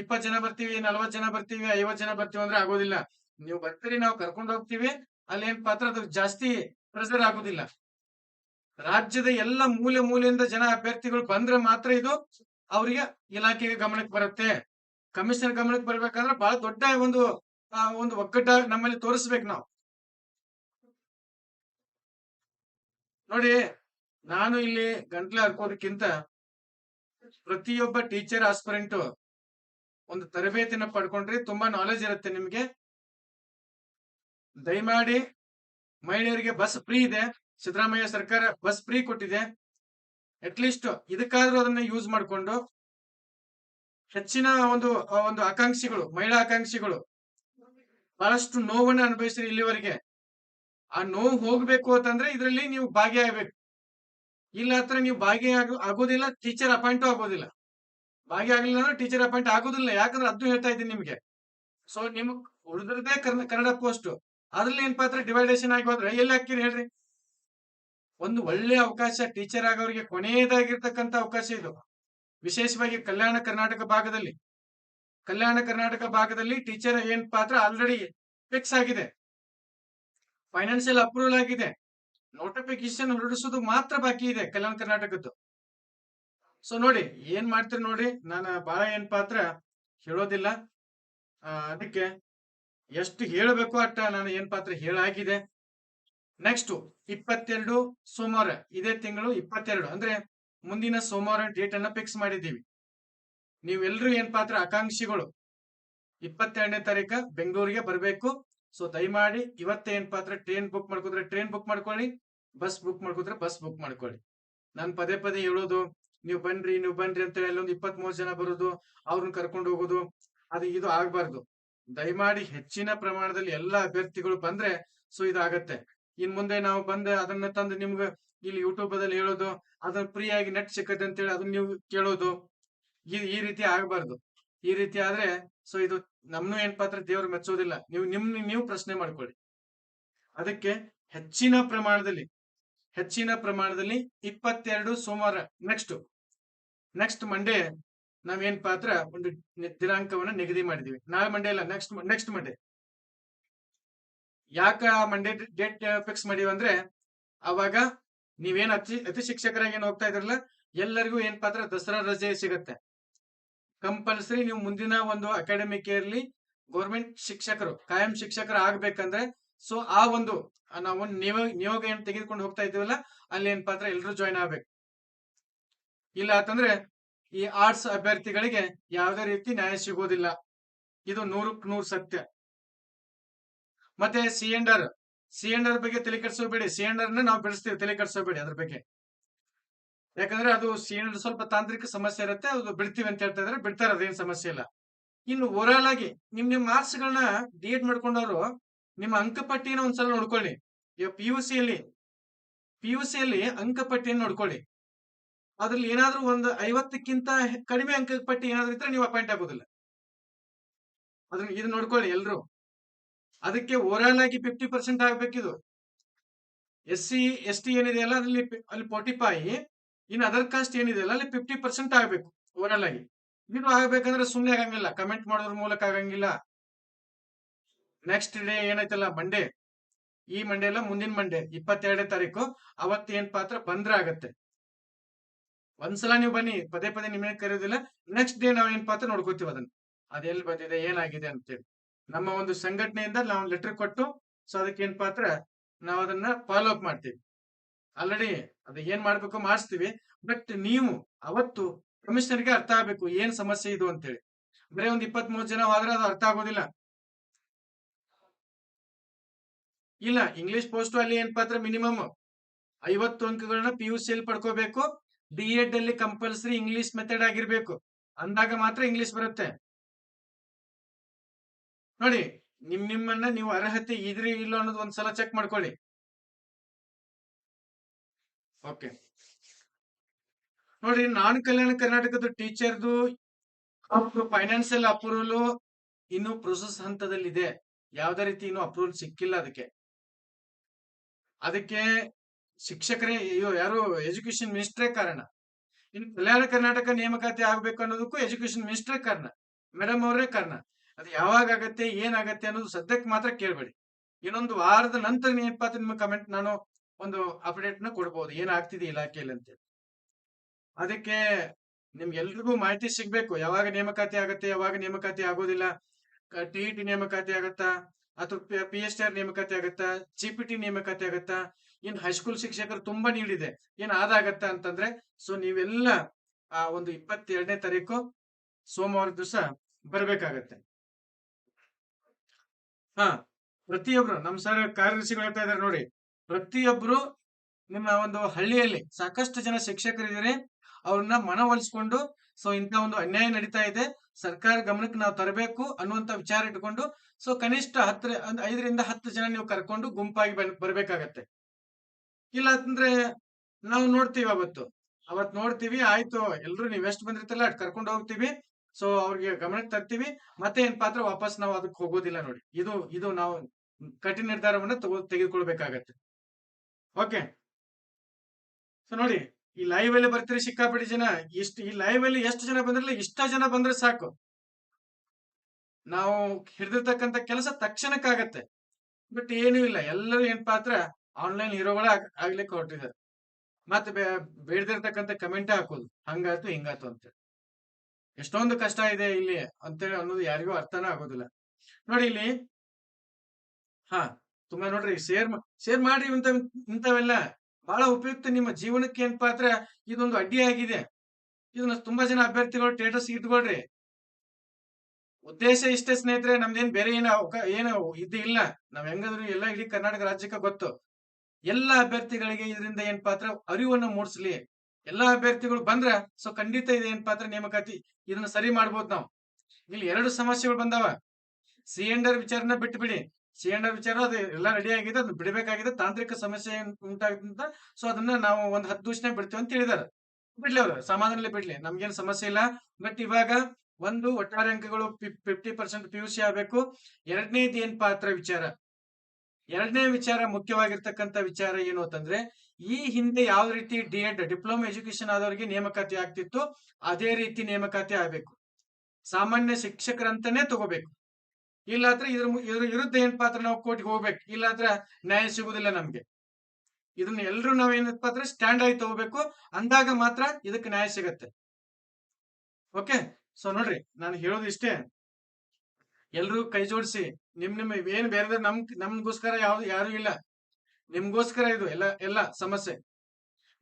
ಇಪ್ಪತ್ ಜನ ಬರ್ತೀವಿ ನಲ್ವತ್ ಜನ ಬರ್ತೀವಿ ಐವತ್ ಜನ ಬರ್ತೀವಿ ಅಂದ್ರೆ ಆಗೋದಿಲ್ಲ. ನೀವು ಬರ್ತೀರಿ, ನಾವು ಕರ್ಕೊಂಡು ಹೋಗ್ತೀವಿ ಅಲ್ಲಿ ಏನ್ ಪಾತ್ರ ಅದು ಜಾಸ್ತಿ ಪ್ರೆಸರ್ ಆಗೋದಿಲ್ಲ. ರಾಜ್ಯದ ಎಲ್ಲ ಮೂಲೆ ಮೂಲೆಯಿಂದ ಜನ ಅಭ್ಯರ್ಥಿಗಳು ಬಂದ್ರೆ ಮಾತ್ರ ಇದು ಅವರಿಗೆ ಇಲಾಖೆಗೆ ಗಮನಕ್ಕೆ ಬರುತ್ತೆ. ಕಮಿಷನರ್ ಗಮನಕ್ಕೆ ಬರ್ಬೇಕಂದ್ರೆ ಬಹಳ ದೊಡ್ಡ ಒಂದು ಒಂದು ಒಗ್ಗಟ್ಟ ನಮ್ಮಲ್ಲಿ ತೋರಿಸ್ಬೇಕು ನಾವು. ನೋಡಿ, ನಾನು ಇಲ್ಲಿ ಗಂಟ್ಲೆ ಹರ್ಕೋದಕ್ಕಿಂತ ಪ್ರತಿಯೊಬ್ಬ ಟೀಚರ್ ಆಸ್ಪರೆಂಟ್ ಒಂದು ತರಬೇತಿನ ಪಡ್ಕೊಂಡ್ರೆ ತುಂಬಾ ನಾಲೆಜ್ ಇರುತ್ತೆ ನಿಮ್ಗೆ. ದಯಮಾಡಿ ಮಹಿಳೆಯರಿಗೆ ಬಸ್ ಫ್ರೀ ಇದೆ. ಸಿದ್ದರಾಮಯ್ಯ ಸರ್ಕಾರ ಬಸ್ ಫ್ರೀ ಕೊಟ್ಟಿದೆ. ಅಟ್ಲೀಸ್ಟ್ ಇದಕ್ಕಾದ್ರೂ ಅದನ್ನ ಯೂಸ್ ಮಾಡಿಕೊಂಡು ಹೆಚ್ಚಿನ ಒಂದು ಒಂದು ಆಕಾಂಕ್ಷಿಗಳು, ಮಹಿಳಾ ಆಕಾಂಕ್ಷಿಗಳು ಬಹಳಷ್ಟು ನೋವನ್ನ ಅನುಭವಿಸಿರಿ ಇಲ್ಲಿವರೆಗೆ. ಆ ನೋವು ಹೋಗ್ಬೇಕು ಅಂತಂದ್ರೆ ಇದರಲ್ಲಿ ನೀವು ಭಾಗಿಯಾಗಬೇಕು. ಇಲ್ಲ ಹತ್ರ ನೀವು ಭಾಗಿ ಆಗೋದಿಲ್ಲ ಟೀಚರ್ ಅಪಾಯಿಂಟು ಆಗೋದಿಲ್ಲ. ಭಾಗಿಯಾಗಲಿಲ್ಲ ಅಂದ್ರೆ ಟೀಚರ್ ಅಪಾಯಿಂಟ್ ಆಗೋದಿಲ್ಲ, ಯಾಕಂದ್ರೆ ಅದು ಹೇಳ್ತಾ ಇದ್ದೀನಿ ನಿಮ್ಗೆ. ಸೊ ನಿಮ್, ಉಳಿದ್ರದೇ ಕನ್ನಡ ಕನ್ನಡ ಪೋಸ್ಟ್ ಅದ್ರಲ್ಲಿ ಏನ್ ಪಾತ್ರ ಡಿವೈಡೇಷನ್ ಆಗಿ ಹೋದ್ರೆ ಎಲ್ಲಿ ಹಾಕಿರಿ ಹೇಳ್ರಿ? ಒಂದು ಒಳ್ಳೆ ಅವಕಾಶ ಟೀಚರ್ ಆಗೋರಿಗೆ ಕೊನೆಯದಾಗಿರ್ತಕ್ಕಂಥ ಅವಕಾಶ ಇದು. ವಿಶೇಷವಾಗಿ ಕಲ್ಯಾಣ ಕರ್ನಾಟಕ ಭಾಗದಲ್ಲಿ. ಕಲ್ಯಾಣ ಕರ್ನಾಟಕ ಭಾಗದಲ್ಲಿ ಟೀಚರ್ ಏನ್ ಪಾತ್ರ ಆಲ್ರೆಡಿ ಫಿಕ್ಸ್ ಆಗಿದೆ. ಫೈನಾನ್ಷಿಯಲ್ ಅಪ್ರೂವಲ್ ಆಗಿದೆ. ನೋಟಿಫಿಕೇಶನ್ ಹೊರಡಿಸೋದು ಮಾತ್ರ ಬಾಕಿ ಇದೆ, ಕಲ್ಯಾಣ ಕರ್ನಾಟಕದ್ದು. ಸೊ ನೋಡಿ, ಏನ್ ಮಾಡ್ತೀರಿ ನೋಡಿ, ನಾನು ಬಹಳ ಏನ್ ಪಾತ್ರ ಹೇಳೋದಿಲ್ಲ. ಅದಕ್ಕೆ ಎಷ್ಟು ಹೇಳಬೇಕು ಅಟ್ಟ ನಾನು ಏನ್ ಪಾತ್ರ ಹೇಳಾಗಿದೆ. ನೆಕ್ಸ್ಟ್ ಇಪ್ಪತ್ತೆರಡು ಸೋಮವಾರ, ಇದೇ ತಿಂಗಳು ಇಪ್ಪತ್ತೆರಡು, ಅಂದ್ರೆ ಮುಂದಿನ ಸೋಮವಾರ ಡೇಟ್ ಅನ್ನ ಫಿಕ್ಸ್ ಮಾಡಿದ್ದೀವಿ. ನೀವೆಲ್ಲರೂ ಏನ್ ಪಾತ್ರ, ಆಕಾಂಕ್ಷಿಗಳು? ಇಪ್ಪತ್ತೆರಡನೇ ತಾರೀಕ ಬೆಂಗಳೂರಿಗೆ ಬರಬೇಕು. ಸೊ ದಯಮಾಡಿ ಇವತ್ತೇ ಅಂದ್ರೆ ಟ್ರೈನ್ ಬುಕ್ ಮಾಡ್ಕೊಂಡ್ರೆ ಟ್ರೈನ್ ಬುಕ್ ಮಾಡ್ಕೊಳ್ಳಿ. ಬಸ್ ಬುಕ್ ಮಾಡ್ಕೊಂಡ್ರೆ ಬಸ್ ಬುಕ್ ಮಾಡ್ಕೊಳ್ಳಿ. ನಾನು ಪದೇ ಪದೇ ಹೇಳೋದು, ನೀವು ಬನ್ರಿ ನೀವು ಬನ್ರಿ ಅಂತ ಹೇಳಿ ಒಂದು ಇಪ್ಪತ್ತ್ ಮೂರು ಜನ ಬರೋದು, ಅವ್ರನ್ನ ಕರ್ಕೊಂಡು ಹೋಗೋದು, ಅದು ಇದು ಆಗ್ಬಾರ್ದು. ದಯಮಾಡಿ ಹೆಚ್ಚಿನ ಪ್ರಮಾಣದಲ್ಲಿ ಎಲ್ಲಾ ಅಭ್ಯರ್ಥಿಗಳು ಬಂದ್ರೆ ಸೊ ಇದಾಗತ್ತೆ. ಇನ್ ಮುಂದೆ ನಾವು ಬಂದ ಅದನ್ನ ತಂದು ನಿಮ್ಗೆ ಇಲ್ಲಿ ಯೂಟ್ಯೂಬ್ ಅಲ್ಲಿ ಹೇಳೋದು, ಅದನ್ನ ಫ್ರೀ ಆಗಿ ನೆಟ್ ಸಿಕ್ಕತ್ತೆ ಅಂತ ಹೇಳಿ ಅದನ್ನ ನೀವು ಕೇಳೋದು ಈ ರೀತಿ ಆಗಬಾರ್ದು. ಈ ರೀತಿ ಆದ್ರೆ ಸೊ ಇದು ನಮ್ನು ಏನ್ ಪಾತ್ರ ದೇವ್ರು ಮೆಚ್ಚೋದಿಲ್ಲ. ನೀವು ನಿಮ್, ನೀವು ಪ್ರಶ್ನೆ ಮಾಡ್ಕೊಳ್ಳಿ. ಅದಕ್ಕೆ ಹೆಚ್ಚಿನ ಪ್ರಮಾಣದಲ್ಲಿ ಹೆಚ್ಚಿನ ಪ್ರಮಾಣದಲ್ಲಿ ಇಪ್ಪತ್ತೆರಡು ಸೋಮವಾರ ನೆಕ್ಸ್ಟ್ ನೆಕ್ಸ್ಟ್ ಮಂಡೇ ನಾವೇನ್ ಪಾತ್ರ, ಒಂದು ದಿನಾಂಕವನ್ನ ನಿಗದಿ ಮಾಡಿದೀವಿ. ನಾಳೆ ಮಂಡೇ ಅಲ್ಲ ನೆಕ್ಸ್ಟ್ ನೆಕ್ಸ್ಟ್ ಮಂಡೇ ಯಾಕ ಮಂಡೇ ಡೇಟ್ ಫಿಕ್ಸ್ ಮಾಡಿವಿ ಅಂದ್ರೆ, ಅವಾಗ ನೀವೇನ್ ಅತಿ ಅತಿ ಶಿಕ್ಷಕರಾಗಿ ಏನ್ ಹೋಗ್ತಾ ಇದ್ರಲ್ಲ, ಎಲ್ಲರಿಗೂ ಏನ್ ಪಾತ್ರ, ದಸರಾ ರಜೆ ಸಿಗತ್ತೆ. ಕಂಪಲ್ಸರಿ ನೀವು ಮುಂದಿನ ಒಂದು ಅಕಾಡೆಮಿಕ್ ಇಯರ್ಲಿ ಗೌರ್ಮೆಂಟ್ ಶಿಕ್ಷಕರು, ಕಾಯಂ ಶಿಕ್ಷಕರು ಆಗ್ಬೇಕಂದ್ರೆ ಸೊ ಆ ಒಂದು ನಾವು ನಿಯೋಗ ನಿಯೋಗ ಏನ್ ತೆಗೆದುಕೊಂಡು ಹೋಗ್ತಾ ಇದೀವಲ್ಲ ಅಲ್ಲಿ ಏನ್ ಪಾತ್ರ? ಎಲ್ಲರೂ ಜಾಯ್ನ್ ಆಗ್ಬೇಕು. ಇಲ್ಲ ಅಂತಂದ್ರೆ, ಈ ಆರ್ಟ್ಸ್ ಅಭ್ಯರ್ಥಿಗಳಿಗೆ ಯಾವುದೇ ರೀತಿ ನ್ಯಾಯ ಸಿಗೋದಿಲ್ಲ. ಇದು ನೂರಕ್ ನೂರ್ ಸತ್ಯ. ಮತ್ತೆ C and R, C and R ಬಗ್ಗೆ ತಲೆ ಕೆಡಿಸೋಬೇಡಿ ಸಿ ನಾವು ಬಿಡಿಸ್ತೀವಿ ತಲೆ ಕೆಡಿಸೋಬೇಡಿ ಅದ್ರ ಬಗ್ಗೆ. ಯಾಕಂದ್ರೆ ಅದು ಸಿ ಎಂಡ್ ಸ್ವಲ್ಪ ತಾಂತ್ರಿಕ ಸಮಸ್ಯೆ ಇರುತ್ತೆ, ಅದು ಬಿಡ್ತೀವಿ ಅಂತ ಹೇಳ್ತಾ ಇದ್ರೆ ಬಿಡ್ತಾರೆ ಅದೇನು ಸಮಸ್ಯೆ ಇಲ್ಲ. ಇನ್ನು ಓವರಾಲ್ ಆಗಿ ನಿಮ್ ನಿಮ್ ಮಾರ್ಕ್ಸ್ ಗಳನ್ನ ಡಿ ಎಡ್ ಮಾಡ್ಕೊಂಡವ್ರು ನಿಮ್ಮ ಅಂಕಪಟ್ಟಿನ ಒಂದ್ಸಲ ನೋಡ್ಕೊಳ್ಳಿ. ಪಿ ಯು ಸಿಯಲ್ಲಿ ಪಿ ಯು ಸಿಯಲ್ಲಿ ಅಂಕಪಟ್ಟಿಯನ್ನು ನೋಡ್ಕೊಳ್ಳಿ. ಅದ್ರಲ್ಲಿ ಏನಾದ್ರೂ ಒಂದು ಐವತ್ತಕ್ಕಿಂತ ಕಡಿಮೆ ಅಂಕಪಟ್ಟಿ ಏನಾದ್ರೂ ಇದ್ರೆ ನೀವು ಅಪಾಯಿಂಟ್ ಆಗೋದಿಲ್ಲ. ಅದನ್ನ ಇದು ನೋಡ್ಕೊಳ್ಳಿ ಎಲ್ರು. ಅದಕ್ಕೆ ಓವರಾಲ್ ಆಗಿ ಫಿಫ್ಟಿ ಪರ್ಸೆಂಟ್ ಆಗ್ಬೇಕಿದು. ಎಸ್ ಸಿ ಎಸ್ ಟಿ ಏನಿದೆಯಲ್ಲ, ಅದ್ರಲ್ಲಿ ಅಲ್ಲಿ ಫೋರ್ಟಿ ಫೈ ಇನ್ನು ಅದರ್ ಕಾಸ್ಟ್ ಏನಿದೆಯಲ್ಲ ಅಲ್ಲಿ ಫಿಫ್ಟಿ ಪರ್ಸೆಂಟ್ ಆಗ್ಬೇಕು ಓವರಾಲ್ ಆಗಿ. ಇದು ಆಗ್ಬೇಕಂದ್ರೆ ಸುಮ್ನೆ ಆಗಂಗಿಲ್ಲ ಕಮೆಂಟ್ ಮಾಡೋದ್ರ ಮೂಲಕ ಆಗಂಗಿಲ್ಲ. ನೆಕ್ಸ್ಟ್ ಡೇ ಏನೈತಲ್ಲ ಮಂಡೇ ಈ ಮಂಡೇ ಎಲ್ಲ ಮುಂದಿನ ಮಂಡೇ ಇಪ್ಪತ್ತೆರಡನೇ ತಾರೀಕು. ಅವತ್ತೇನ್ ಪಾತ್ರ ಬಂದ್ರೆ ಆಗತ್ತೆ. ಒಂದ್ಸಲ ನೀವು ಬನ್ನಿ, ಪದೇ ಪದೇ ನಿಮಗೆ ಕರೆಯೋದಿಲ್ಲ. ನೆಕ್ಸ್ಟ್ ಡೇ ನಾವ್ ಏನ್ ಪಾತ್ರ ನೋಡ್ಕೋತೀವಿ ಅದನ್ನ. ಅದೆಲ್ಲಿ ಬಂದಿದೆ, ಏನಾಗಿದೆ ಅಂತೇಳಿ. ನಮ್ಮ ಒಂದು ಸಂಘಟನೆಯಿಂದ ನಾವು ಲೆಟರ್ ಕೊಟ್ಟು, ಸೊ ಅದಕ್ಕೆ ಏನ್ ಪಾತ್ರ ನಾವು ಅದನ್ನ ಫಾಲೋ ಅಪ್ ಮಾಡ್ತೀವಿ. ಆಲ್ರೆಡಿ ಅದು ಏನ್ ಮಾಡ್ಬೇಕು ಮಾಡಿಸ್ತೀವಿ. ಬಟ್ ನೀವು ಅವತ್ತು ಕಮಿಷನರ್ಗೆ ಅರ್ಥ ಆಗ್ಬೇಕು. ಏನ್ ಸಮಸ್ಯೆ ಇದು ಅಂತ ಹೇಳಿ ಬರೀ ಒಂದ್ ಇಪ್ಪತ್ ಮೂವತ್ ಜನ ಹೋದ್ರೆ ಅದು ಅರ್ಥ ಆಗೋದಿಲ್ಲ. ಇಲ್ಲ ಇಂಗ್ಲಿಷ್ ಪೋಸ್ಟ್ ಅಲ್ಲಿ ಏನ್ ಪಾತ್ರ ಮಿನಿಮಮ್ ಐವತ್ತು ಅಂಕಗಳನ್ನ ಪಿ ಯು ಸಿ ಪಡ್ಕೋಬೇಕು. ಡಿ ಎಡ್ ಅಲ್ಲಿ ಕಂಪಲ್ಸರಿ ಇಂಗ್ಲಿಷ್ ಮೆಥಡ್ ಆಗಿರ್ಬೇಕು. ಅಂದಾಗ ಮಾತ್ರ ಇಂಗ್ಲಿಷ್ ಬರುತ್ತೆ. ನೋಡಿ, ನಿಮ್ ನಿಮ್ಮನ್ನ ನೀವು ಅರ್ಹತೆ ಇದ್ರಿ ಇಲ್ಲ ಅನ್ನೋದು ಒಂದ್ಸಲ ಚೆಕ್ ಮಾಡ್ಕೊಳ್ಳಿ. ಓಕೆ. ನೋಡ್ರಿ ನಾನ್ ಕಲ್ಯಾಣ ಕರ್ನಾಟಕದ ಟೀಚರ್ದು ಫೈನಾನ್ಸಿಯಲ್ ಅಪ್ರೂವಲ್ ಇನ್ನು ಪ್ರೊಸೆಸ್ ಹಂತದಲ್ಲಿದೆ. ಯಾವ್ದೇ ರೀತಿ ಇನ್ನು ಅಪ್ರೂವಲ್ ಸಿಕ್ಕಿಲ್ಲ ಅದಕ್ಕೆ. ಅದಕ್ಕೆ ಶಿಕ್ಷಕರೇ, ಅಯ್ಯೋ, ಯಾರು ಎಜುಕೇಶನ್ ಮಿನಿಸ್ಟ್ರೇ ಕಾರಣ. ಇನ್ನು ಕಲ್ಯಾಣ ಕರ್ನಾಟಕ ನೇಮಕಾತಿ ಆಗ್ಬೇಕು ಅನ್ನೋದಕ್ಕೂ ಎಜುಕೇಶನ್ ಮಿನಿಸ್ಟ್ರೇ ಕಾರಣ. ಮೇಡಮ್ ಅವರೇ ಕಾರಣ. ಅದು ಯಾವಾಗ ಆಗತ್ತೆ ಏನಾಗತ್ತೆ ಅನ್ನೋದು ಸದ್ಯಕ್ಕೆ ಮಾತ್ರ ಕೇಳಬೇಡಿ. ಇನ್ನೊಂದು ವಾರದ ನಂತರ ನಿಮ್ಮ ನಿಮ್ಗೆ ಕಮೆಂಟ್ ನಾನು ಒಂದು ಅಪ್ಡೇಟ್ನ ಕೊಡ್ಬೋದು. ಏನಾಗ್ತಿದೆ ಇಲಾಖೆಯಲ್ಲಿ ಅಂತ ಅದಕ್ಕೆ ನಿಮ್ಗೆಲ್ರಿಗೂ ಮಾಹಿತಿ ಸಿಗ್ಬೇಕು. ಯಾವಾಗ ನೇಮಕಾತಿ ಆಗುತ್ತೆ, ಯಾವಾಗ ನೇಮಕಾತಿ ಆಗೋದಿಲ್ಲ. ಟಿ ಟಿ ನೇಮಕಾತಿ ಆಗತ್ತಾ? ಅಥವಾ ಪಿ ಎಸ್ ಆರ್ ನೇಮಕಾತಿ ಆಗತ್ತಾ? ಜಿ ನೇಮಕಾತಿ ಆಗತ್ತಾ? ಇನ್ ಹೈಸ್ಕೂಲ್ ಶಿಕ್ಷಕರು ತುಂಬಾ ನೀಡಿದೆ. ಏನ್ ಆದಾಗತ್ತ ಅಂತಂದ್ರೆ ಸೊ ನೀವೆಲ್ಲ ಆ ಒಂದು ಇಪ್ಪತ್ತೆರಡನೇ ತಾರೀಕು ಸೋಮವಾರ ದಿವಸ ಬರ್ಬೇಕಾಗತ್ತೆ. ಹಾ, ಪ್ರತಿಯೊಬ್ರು, ನಮ್ ಸರ್ ಕಾರ್ಯದರ್ಶಿಗಳು ಹೇಳ್ತಾ ಇದಾರೆ ನೋಡಿ. ಪ್ರತಿಯೊಬ್ರು ನಿಮ್ಮ ಒಂದು ಹಳ್ಳಿಯಲ್ಲಿ ಸಾಕಷ್ಟು ಜನ ಶಿಕ್ಷಕರಿದ್ದಾರೆ. ಅವ್ರನ್ನ ಮನವೊಲಿಸ್ಕೊಂಡು, ಸೊ ಇಂಥ ಒಂದು ಅನ್ಯಾಯ ನಡೀತಾ ಇದೆ. ಸರ್ಕಾರ ಗಮನಕ್ಕೆ ನಾವು ತರಬೇಕು ಅನ್ನುವಂತ ವಿಚಾರ ಇಟ್ಕೊಂಡು ಸೊ ಕನಿಷ್ಠ ಹತ್ರ ಐದರಿಂದ ಹತ್ತು ಜನ ನೀವು ಕರ್ಕೊಂಡು ಗುಂಪಾಗಿ ಬರಬೇಕಾಗತ್ತೆ ಬರ್ಬೇಕಾಗತ್ತೆ. ಇಲ್ಲ ಅಂದ್ರೆ ನಾವು ನೋಡ್ತೀವಿ ಅವತ್ತು. ಅವತ್ ನೋಡ್ತೀವಿ, ಆಯ್ತು, ಎಲ್ರು ನೀವ್ ಎಷ್ಟು ಬಂದಿರ್ತಲ್ಲ ಅಟ್ ಕರ್ಕೊಂಡು ಹೋಗ್ತೀವಿ. ಸೊ ಅವ್ರಿಗೆ ಗಮನಕ್ಕೆ ತರ್ತೀವಿ. ಮತ್ತೆ ಏನ್ ಪಾತ್ರ ವಾಪಸ್ ನಾವು ಅದಕ್ಕೆ ಹೋಗೋದಿಲ್ಲ ನೋಡಿ. ಇದು ಇದು ನಾವು ಕಠಿಣ ನಿರ್ಧಾರವನ್ನ ತಗೋ, ತೆಗೆದುಕೊಳ್ಬೇಕಾಗತ್ತೆ. ಓಕೆ ಸೊ ನೋಡಿ, ಈ ಲೈವ್ ಅಲ್ಲಿ ಬರ್ತೀರಿ ಸಿಕ್ಕಾಪಟ್ಟಿ ಜನ, ಇಷ್ಟು, ಈ ಲೈವ್ ಅಲ್ಲಿ ಎಷ್ಟು ಜನ ಬಂದ್ರಲ್ಲ, ಇಷ್ಟ ಜನ ಬಂದ್ರೆ ಸಾಕು. ನಾವು ಹಿಡಿದಿರ್ತಕ್ಕಂಥ ಕೆಲಸ ತಕ್ಷಣಕ್ಕಾಗತ್ತೆ. ಬಟ್ ಏನೂ ಇಲ್ಲ, ಎಲ್ಲರೂ ಏನ್ ಪಾತ್ರ ಆನ್ಲೈನ್ ಹೀರೋಗಳ ಆಗ್ಲಿಕ್ಕೆ ಹೊರಟಿದ್ದಾರೆ. ಮತ್ತೆ ಬೇಡದಿರ್ತಕ್ಕಂಥ ಕಮೆಂಟ್ ಹಾಕೋದು ಹಂಗಾತು ಹಿಂಗಾತು ಅಂತ. ಎಷ್ಟೊಂದು ಕಷ್ಟ ಇದೆ ಇಲ್ಲಿ ಅಂತೇಳಿ ಅನ್ನೋದು ಯಾರಿಗೂ ಅರ್ಥನೇ ಆಗೋದಿಲ್ಲ. ನೋಡಿ ಇಲ್ಲಿ, ಹಾ. ತುಂಬಾ ನೋಡ್ರಿ, ಶೇರ್ ಶೇರ್ ಮಾಡ್ರಿ ಇಂತ ಇಂಥವೆಲ್ಲ ಬಹಳ ಉಪಯುಕ್ತ ನಿಮ್ಮ ಜೀವನಕ್ಕೆ ಏನ್ ಪಾತ್ರ? ಇದೊಂದು ಅಡ್ಡಿ ಆಗಿದೆ. ಇದನ್ನ ತುಂಬಾ ಜನ ಅಭ್ಯರ್ಥಿಗಳು ಟೇಟಸ್ ಇಟ್ಕೊಳ್ರಿ. ಉದ್ದೇಶ ಇಷ್ಟೇ ಸ್ನೇಹಿತರೆ, ನಮ್ದೇನ್ ಬೇರೆ ಏನ ಏನು ಇದು ಇಲ್ಲ. ನಾವ್ ಹೆಂಗಂದ್ರು ಎಲ್ಲ ಇಡೀ ಕರ್ನಾಟಕ ರಾಜ್ಯಕ್ಕೆ ಗೊತ್ತು. ಎಲ್ಲ ಅಭ್ಯರ್ಥಿಗಳಿಗೆ ಇದರಿಂದ ಏನ್ ಪಾತ್ರ? ಅರಿವನ್ನು ಮೂಡಿಸ್ಲಿ. ಎಲ್ಲಾ ಅಭ್ಯರ್ಥಿಗಳು ಬಂದ್ರ, ಸೊ ಖಂಡಿತ ಇದೆ ಏನ್ ಪಾತ್ರ ನೇಮಕಾತಿ? ಇದನ್ನ ಸರಿ ಮಾಡ್ಬೋದು ನಾವು. ಇಲ್ಲಿ ಎರಡು ಸಮಸ್ಯೆಗಳು ಬಂದಾವ. ಸಿಎಂಡರ್ ವಿಚಾರನ ಬಿಟ್ಟು ಬಿಡಿ ಸಿಎಂಡರ್ ವಿಚಾರ, ಅದು ಎಲ್ಲ ರೆಡಿ ಆಗಿದೆ, ಅದು ಬಿಡಬೇಕಾಗಿದೆ, ತಾಂತ್ರಿಕ ಸಮಸ್ಯೆ ಏನ್ ಉಂಟಾಗಿದ್ದ ಸೊ ಅದನ್ನ ನಾವು ಒಂದ್ ಹತ್ತು ದಿವಸನೇ ಬಿಡ್ತೀವಿ ಅಂತ ಹೇಳಿದಾರೆ ಬಿಡ್ಲಿ ಅವ್ರ ಸಮಾಧಾನಲೇ ಬಿಡ್ಲಿ, ನಮ್ಗೇನ್ ಸಮಸ್ಯೆ ಇಲ್ಲ. ಬಟ್ ಇವಾಗ ಒಂದು ಒಟ್ಟಾರೆ ಅಂಕಗಳು fifty percent P U C ಆಗ್ಬೇಕು. ಎರಡನೇದು ಏನ್ ಪಾತ್ರ ವಿಚಾರ? ಎರಡನೇ ವಿಚಾರ ಮುಖ್ಯವಾಗಿರ್ತಕ್ಕಂಥ ವಿಚಾರ ಏನು ಅಂತಂದ್ರೆ, ಈ ಹಿಂದೆ ಯಾವ ರೀತಿ ಡಿ ಎಡ್, ಡಿಪ್ಲೊಮಾ ಎಜುಕೇಶನ್ ಆದವರಿಗೆ ನೇಮಕಾತಿ ಆಗ್ತಿತ್ತು, ಅದೇ ರೀತಿ ನೇಮಕಾತಿ ಆಗ್ಬೇಕು. ಸಾಮಾನ್ಯ ಶಿಕ್ಷಕರಂತಾನೆ ತಗೋಬೇಕು. ಇಲ್ಲಾಂದ್ರೆ ಇದ್ರ ಇದ್ರ ವಿರುದ್ಧ ಏನ್ ಪಾತ್ರ ನಾವು ಕೋರ್ಟ್ಗೆ ಹೋಗ್ಬೇಕು? ಇಲ್ಲಾಂದ್ರೆ ನ್ಯಾಯ ಸಿಗುದಿಲ್ಲ ನಮ್ಗೆ. ಇದನ್ನ ಎಲ್ರು ನಾವ್ ಅಂದ್ರೆ ಸ್ಟ್ಯಾಂಡ್ ಆಗಿ ತಗೋಬೇಕು, ಅಂದಾಗ ಮಾತ್ರ ಇದಕ್ಕೆ ನ್ಯಾಯ ಸಿಗತ್ತೆ. ಓಕೆ? ಸೊ ನೋಡ್ರಿ, ನಾನು ಹೇಳೋದು ಇಷ್ಟೇ. ಎಲ್ರು ಕೈ ಜೋಡಿಸಿ, ನಿಮ್ ನಿಮ್, ಏನ್ ಬೇರೆ ನಮ್, ನಮ್ಗೋಸ್ಕರ ಯಾವ್ದು, ಯಾರು ಇಲ್ಲ. ನಿಮ್ಗೋಸ್ಕರ ಇದು, ಎಲ್ಲ ಎಲ್ಲ ಸಮಸ್ಯೆ.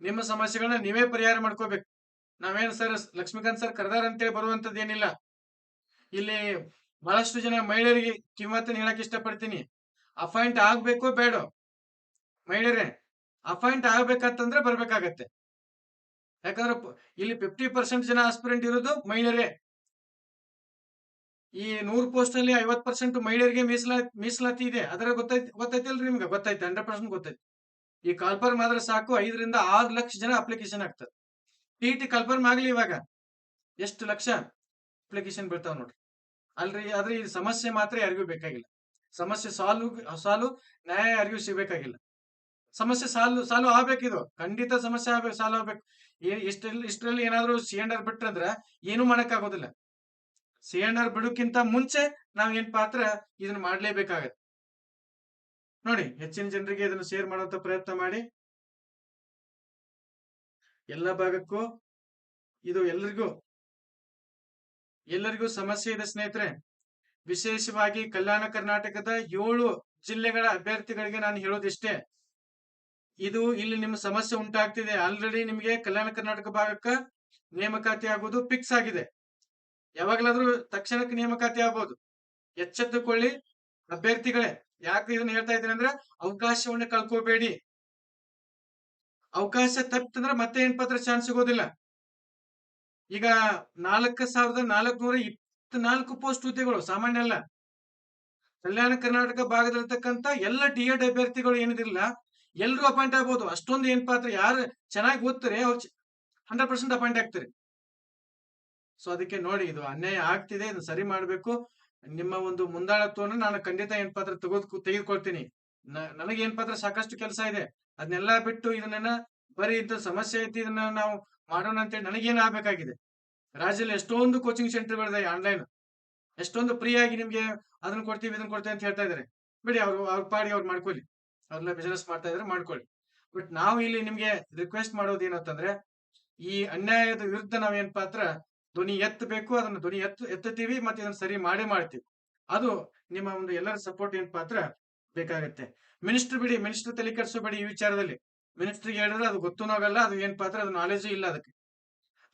ನಿಮ್ಮ ಸಮಸ್ಯೆಗಳನ್ನ ನೀವೇ ಪರಿಹಾರ ಮಾಡ್ಕೋಬೇಕು. ನಾವೇನ್ ಸರ್, ಲಕ್ಷ್ಮೀಕಾಂತ್ ಸರ್ ಕರ್ದಾರ ಅಂತೇಳಿ ಬರುವಂತದ್ದು ಏನಿಲ್ಲ. ಇಲ್ಲಿ ಬಹಳಷ್ಟು ಜನ ಮಹಿಳೆಯರಿಗೆ ಕಿಮ್ಮತ್ತನ್ನು ಹೇಳಕ್ ಇಷ್ಟಪಡ್ತೀನಿ. ಅಪಾಯಿಂಟ್ ಆಗ್ಬೇಕು ಬೇಡ? ಮಹಿಳೆಯರೇ, ಅಪಾಯಿಂಟ್ ಆಗ್ಬೇಕಂತಂದ್ರೆ ಬರ್ಬೇಕಾಗತ್ತೆ. ಯಾಕಂದ್ರೆ ಇಲ್ಲಿ ಫಿಫ್ಟಿ ಪರ್ಸೆಂಟ್ ಜನ ಆಸ್ಪಿರೆಂಟ್ ಇರೋದು ಮಹಿಳೆಯರೇ. ಈ ನೂರು ಪೋಸ್ಟ್ ಅಲ್ಲಿ ಐವತ್ ಪರ್ಸೆಂಟ್ ಮಹಿಳೆಯರಿಗೆ ಮೀಸಲಾ, ಮೀಸಲಾತಿ ಇದೆ. ಅದರ ಗೊತ್ತೈತಿ ಗೊತ್ತೈತಿಲ್ರಿ ನಿಮ್ಗೆ? ಗೊತ್ತೈತೆ ಹಂಡ್ರೆಡ್ ಪರ್ಸೆಂಟ್ ಗೊತ್ತೈತಿ ಈ ಕಲ್ಪರ್ ಆದ್ರೆ ಸಾಕು, ಐದರಿಂದ ಆರು ಲಕ್ಷ ಜನ ಅಪ್ಲಿಕೇಶನ್ ಆಗ್ತದೆ. ಟಿ ಟಿ ಕಾಲ್ಫರ್ಮ್ ಆಗ್ಲಿ ಇವಾಗ. ಎಷ್ಟು ಲಕ್ಷ ಅಪ್ಲಿಕೇಶನ್ ಬೀಳ್ತಾವ್ ನೋಡ್ರಿ. ಅಲ್ರಿ, ಆದ್ರೆ ಈ ಸಮಸ್ಯೆ ಮಾತ್ರ ಯಾರಿಗೂ ಬೇಕಾಗಿಲ್ಲ. ಸಮಸ್ಯೆ ಸಾಲ್ವ್ ಸಾಲು, ನ್ಯಾಯ ಯಾರಿಗೂ ಸಿಗ್ಬೇಕಾಗಿಲ್ಲ. ಸಮಸ್ಯೆ ಸಾಲು ಸಾಲು ಆಗ್ಬೇಕಿದು. ಖಂಡಿತ ಸಮಸ್ಯೆ ಆಗ್ಬೇಕು ಸಾಲ್ವ್ ಆಗ್ಬೇಕು. ಇಷ್ಟರಲ್ಲಿ ಇಷ್ಟರಲ್ಲಿ ಏನಾದ್ರು ಸಿಲಿಂಡರ್ ಬಿಟ್ರಂದ್ರ ಏನು ಮಾಡಕ್ ಆಗೋದಿಲ್ಲ ಸಿಲಿಂಡರ್ ಬಿಡೋಕ್ಕಿಂತ ಮುಂಚೆ ನಾವ್ ಏನ್ ಪಾತ್ರ ಇದನ್ನ ಮಾಡ್ಲೇಬೇಕಾಗತ್ತೆ. ನೋಡಿ, ಹೆಚ್ಚಿನ ಜನರಿಗೆ ಇದನ್ನ ಶೇರ್ ಮಾಡುವಂತ ಪ್ರಯತ್ನ ಮಾಡಿ. ಎಲ್ಲ ಭಾಗಕ್ಕೂ, ಇದು ಎಲ್ಲರಿಗೂ ಎಲ್ಲರಿಗೂ ಸಮಸ್ಯೆ ಇದೆ ಸ್ನೇಹಿತರೆ. ವಿಶೇಷವಾಗಿ ಕಲ್ಯಾಣ ಕರ್ನಾಟಕದ ಏಳು ಜಿಲ್ಲೆಗಳ ಅಭ್ಯರ್ಥಿಗಳಿಗೆ ನಾನು ಹೇಳೋದಿಷ್ಟೇ. ಇದು ಇಲ್ಲಿ ನಿಮ್ಮ ಸಮಸ್ಯೆ ಉಂಟಾಗ್ತಿದೆ. ಆಲ್ರೆಡಿ ನಿಮಗೆ ಕಲ್ಯಾಣ ಕರ್ನಾಟಕ ಭಾಗಕ್ಕ ನೇಮಕಾತಿ ಆಗೋದು ಫಿಕ್ಸ್ ಆಗಿದೆ. ಯಾವಾಗ್ಲಾದ್ರೂ ತಕ್ಷಣಕ್ಕೆ ನೇಮಕಾತಿ ಆಗ್ಬೋದು. ಎಚ್ಚೆತ್ತುಕೊಳ್ಳಿ ಅಭ್ಯರ್ಥಿಗಳೇ. ಯಾಕೆ ಇದನ್ನ ಹೇಳ್ತಾ ಇದ್ದೀನಿ ಅಂದ್ರೆ ಅವಕಾಶವನ್ನ ಕಳ್ಕೋಬೇಡಿ. ಅವಕಾಶ ತಪ್ಪಿತಂದ್ರೆ ಮತ್ತೆ ಏನ್ ಪತ್ರ ಚಾನ್ಸ್ ಸಿಗೋದಿಲ್ಲ. ಈಗ ನಾಲ್ಕ ಸಾವಿರದ ನಾಲ್ಕುನೂರ ಇಪ್ಪತ್ನಾಲ್ಕು ಪೋಸ್ಟ್ ಹುದ್ದೆಗಳು, ಸಾಮಾನ್ಯ ಅಲ್ಲ. ಕಲ್ಯಾಣ ಕರ್ನಾಟಕ ಭಾಗದಲ್ಲಿರ್ತಕ್ಕಂಥ ಎಲ್ಲ ಡಿ ಎಡ್ ಅಭ್ಯರ್ಥಿಗಳು ಏನಿದಿರಲ್ಲ, ಎಲ್ರು ಅಪಾಯಿಂಟ್ ಆಗ್ಬೋದು. ಅಷ್ಟೊಂದು ಏನ್ ಪಾತ್ರ, ಯಾರು ಚೆನ್ನಾಗಿ ಓದ್ತಾರೆ, ಅವ್ರು ಹಂಡ್ರೆಡ್ ಪರ್ಸೆಂಟ್ ಅಪಾಯಿಂಟ್ ಆಗ್ತಾರೆ. ಸೊ, ಅದಕ್ಕೆ ನೋಡಿ, ಇದು ಅನ್ಯಾಯ ಆಗ್ತಿದೆ, ಇದನ್ನ ಸರಿ ಮಾಡಬೇಕು. ನಿಮ್ಮ ಒಂದು ಮುಂದಾಳತ್ವವನ್ನು ನಾನು ಖಂಡಿತ ಏನ್ ಪಾತ್ರ ತೆಗೆದು ತೆಗೆದುಕೊಳ್ತೀನಿ. ನನಗೆ ಏನ್ ಪಾತ್ರ ಸಾಕಷ್ಟು ಕೆಲಸ ಇದೆ. ಅದನ್ನೆಲ್ಲ ಬಿಟ್ಟು ಇದನ್ನ ಬರೀ ಇಂಥ ಸಮಸ್ಯೆ ಐತಿ, ಇದನ್ನ ನಾವು ಮಾಡೋಣ ಅಂತೇಳಿ ನನಗೇನು ಆಗಬೇಕಾಗಿದೆ ರಾಜ್ಯದಲ್ಲಿ ಎಷ್ಟೊಂದು ಕೋಚಿಂಗ್ ಸೆಂಟರ್ ಸೆಂಟರ್ಗಳಿದೆ ಆನ್ಲೈನ್ ಎಷ್ಟೊಂದು ಫ್ರೀ ಆಗಿ ನಿಮ್ಗೆ ಅದನ್ನ ಕೊಡ್ತೀವಿ, ಇದನ್ನ ಕೊಡ್ತೀವಿ ಅಂತ ಹೇಳ್ತಾ ಇದಾರೆ ಬಿಡಿ, ಅವ್ರು, ಅವ್ರ ಪಾಡಿ ಅವ್ರು ಮಾಡ್ಕೊಳ್ಳಿ. ಅವ್ರನ್ನ ಬಿಸ್ನೆಸ್ ಮಾಡ್ತಾ ಇದ್ರೆ ಮಾಡ್ಕೊಳ್ಳಿ. ಬಟ್ ನಾವು ಇಲ್ಲಿ ನಿಮ್ಗೆ ರಿಕ್ವೆಸ್ಟ್ ಮಾಡೋದು ಏನಂತಂದ್ರೆ ಈ ಅನ್ಯಾಯದ ವಿರುದ್ಧ ನಾವೇನ್ ಪಾತ್ರ? ಧ್ವನಿ ಎತ್ತಬೇಕು, ಅದನ್ನ ಧ್ವನಿ ಎತ್ತ, ಎತ್ತುತ್ತೀವಿ ಮತ್ತೆ ಇದನ್ನ ಸರಿ ಮಾಡೇ ಮಾಡ್ತೀವಿ. ಅದು ನಿಮ್ಮ ಒಂದು ಎಲ್ಲರ ಸಪೋರ್ಟ್ ಏನ್ ಪಾತ್ರ? ಬೇಕಾಗತ್ತೆ. ಮಿನಿಸ್ಟರ್ ಬಿಡಿ ಮಿನಿಸ್ಟರ್ ತಲೆ ಕೆಡಿಸೋಬೇಡಿ ಈ ವಿಚಾರದಲ್ಲಿ. ಮಿನಿಸ್ಟರ್ಗೆ ಹೇಳಿದ್ರೆ ಅದು ಗೊತ್ತು ಆಗಲ್ಲ ಅದು ಏನ್ ಪಾತ್ರ, ಅದು ನಾಲೆಜ್ ಇಲ್ಲ ಅದಕ್ಕೆ.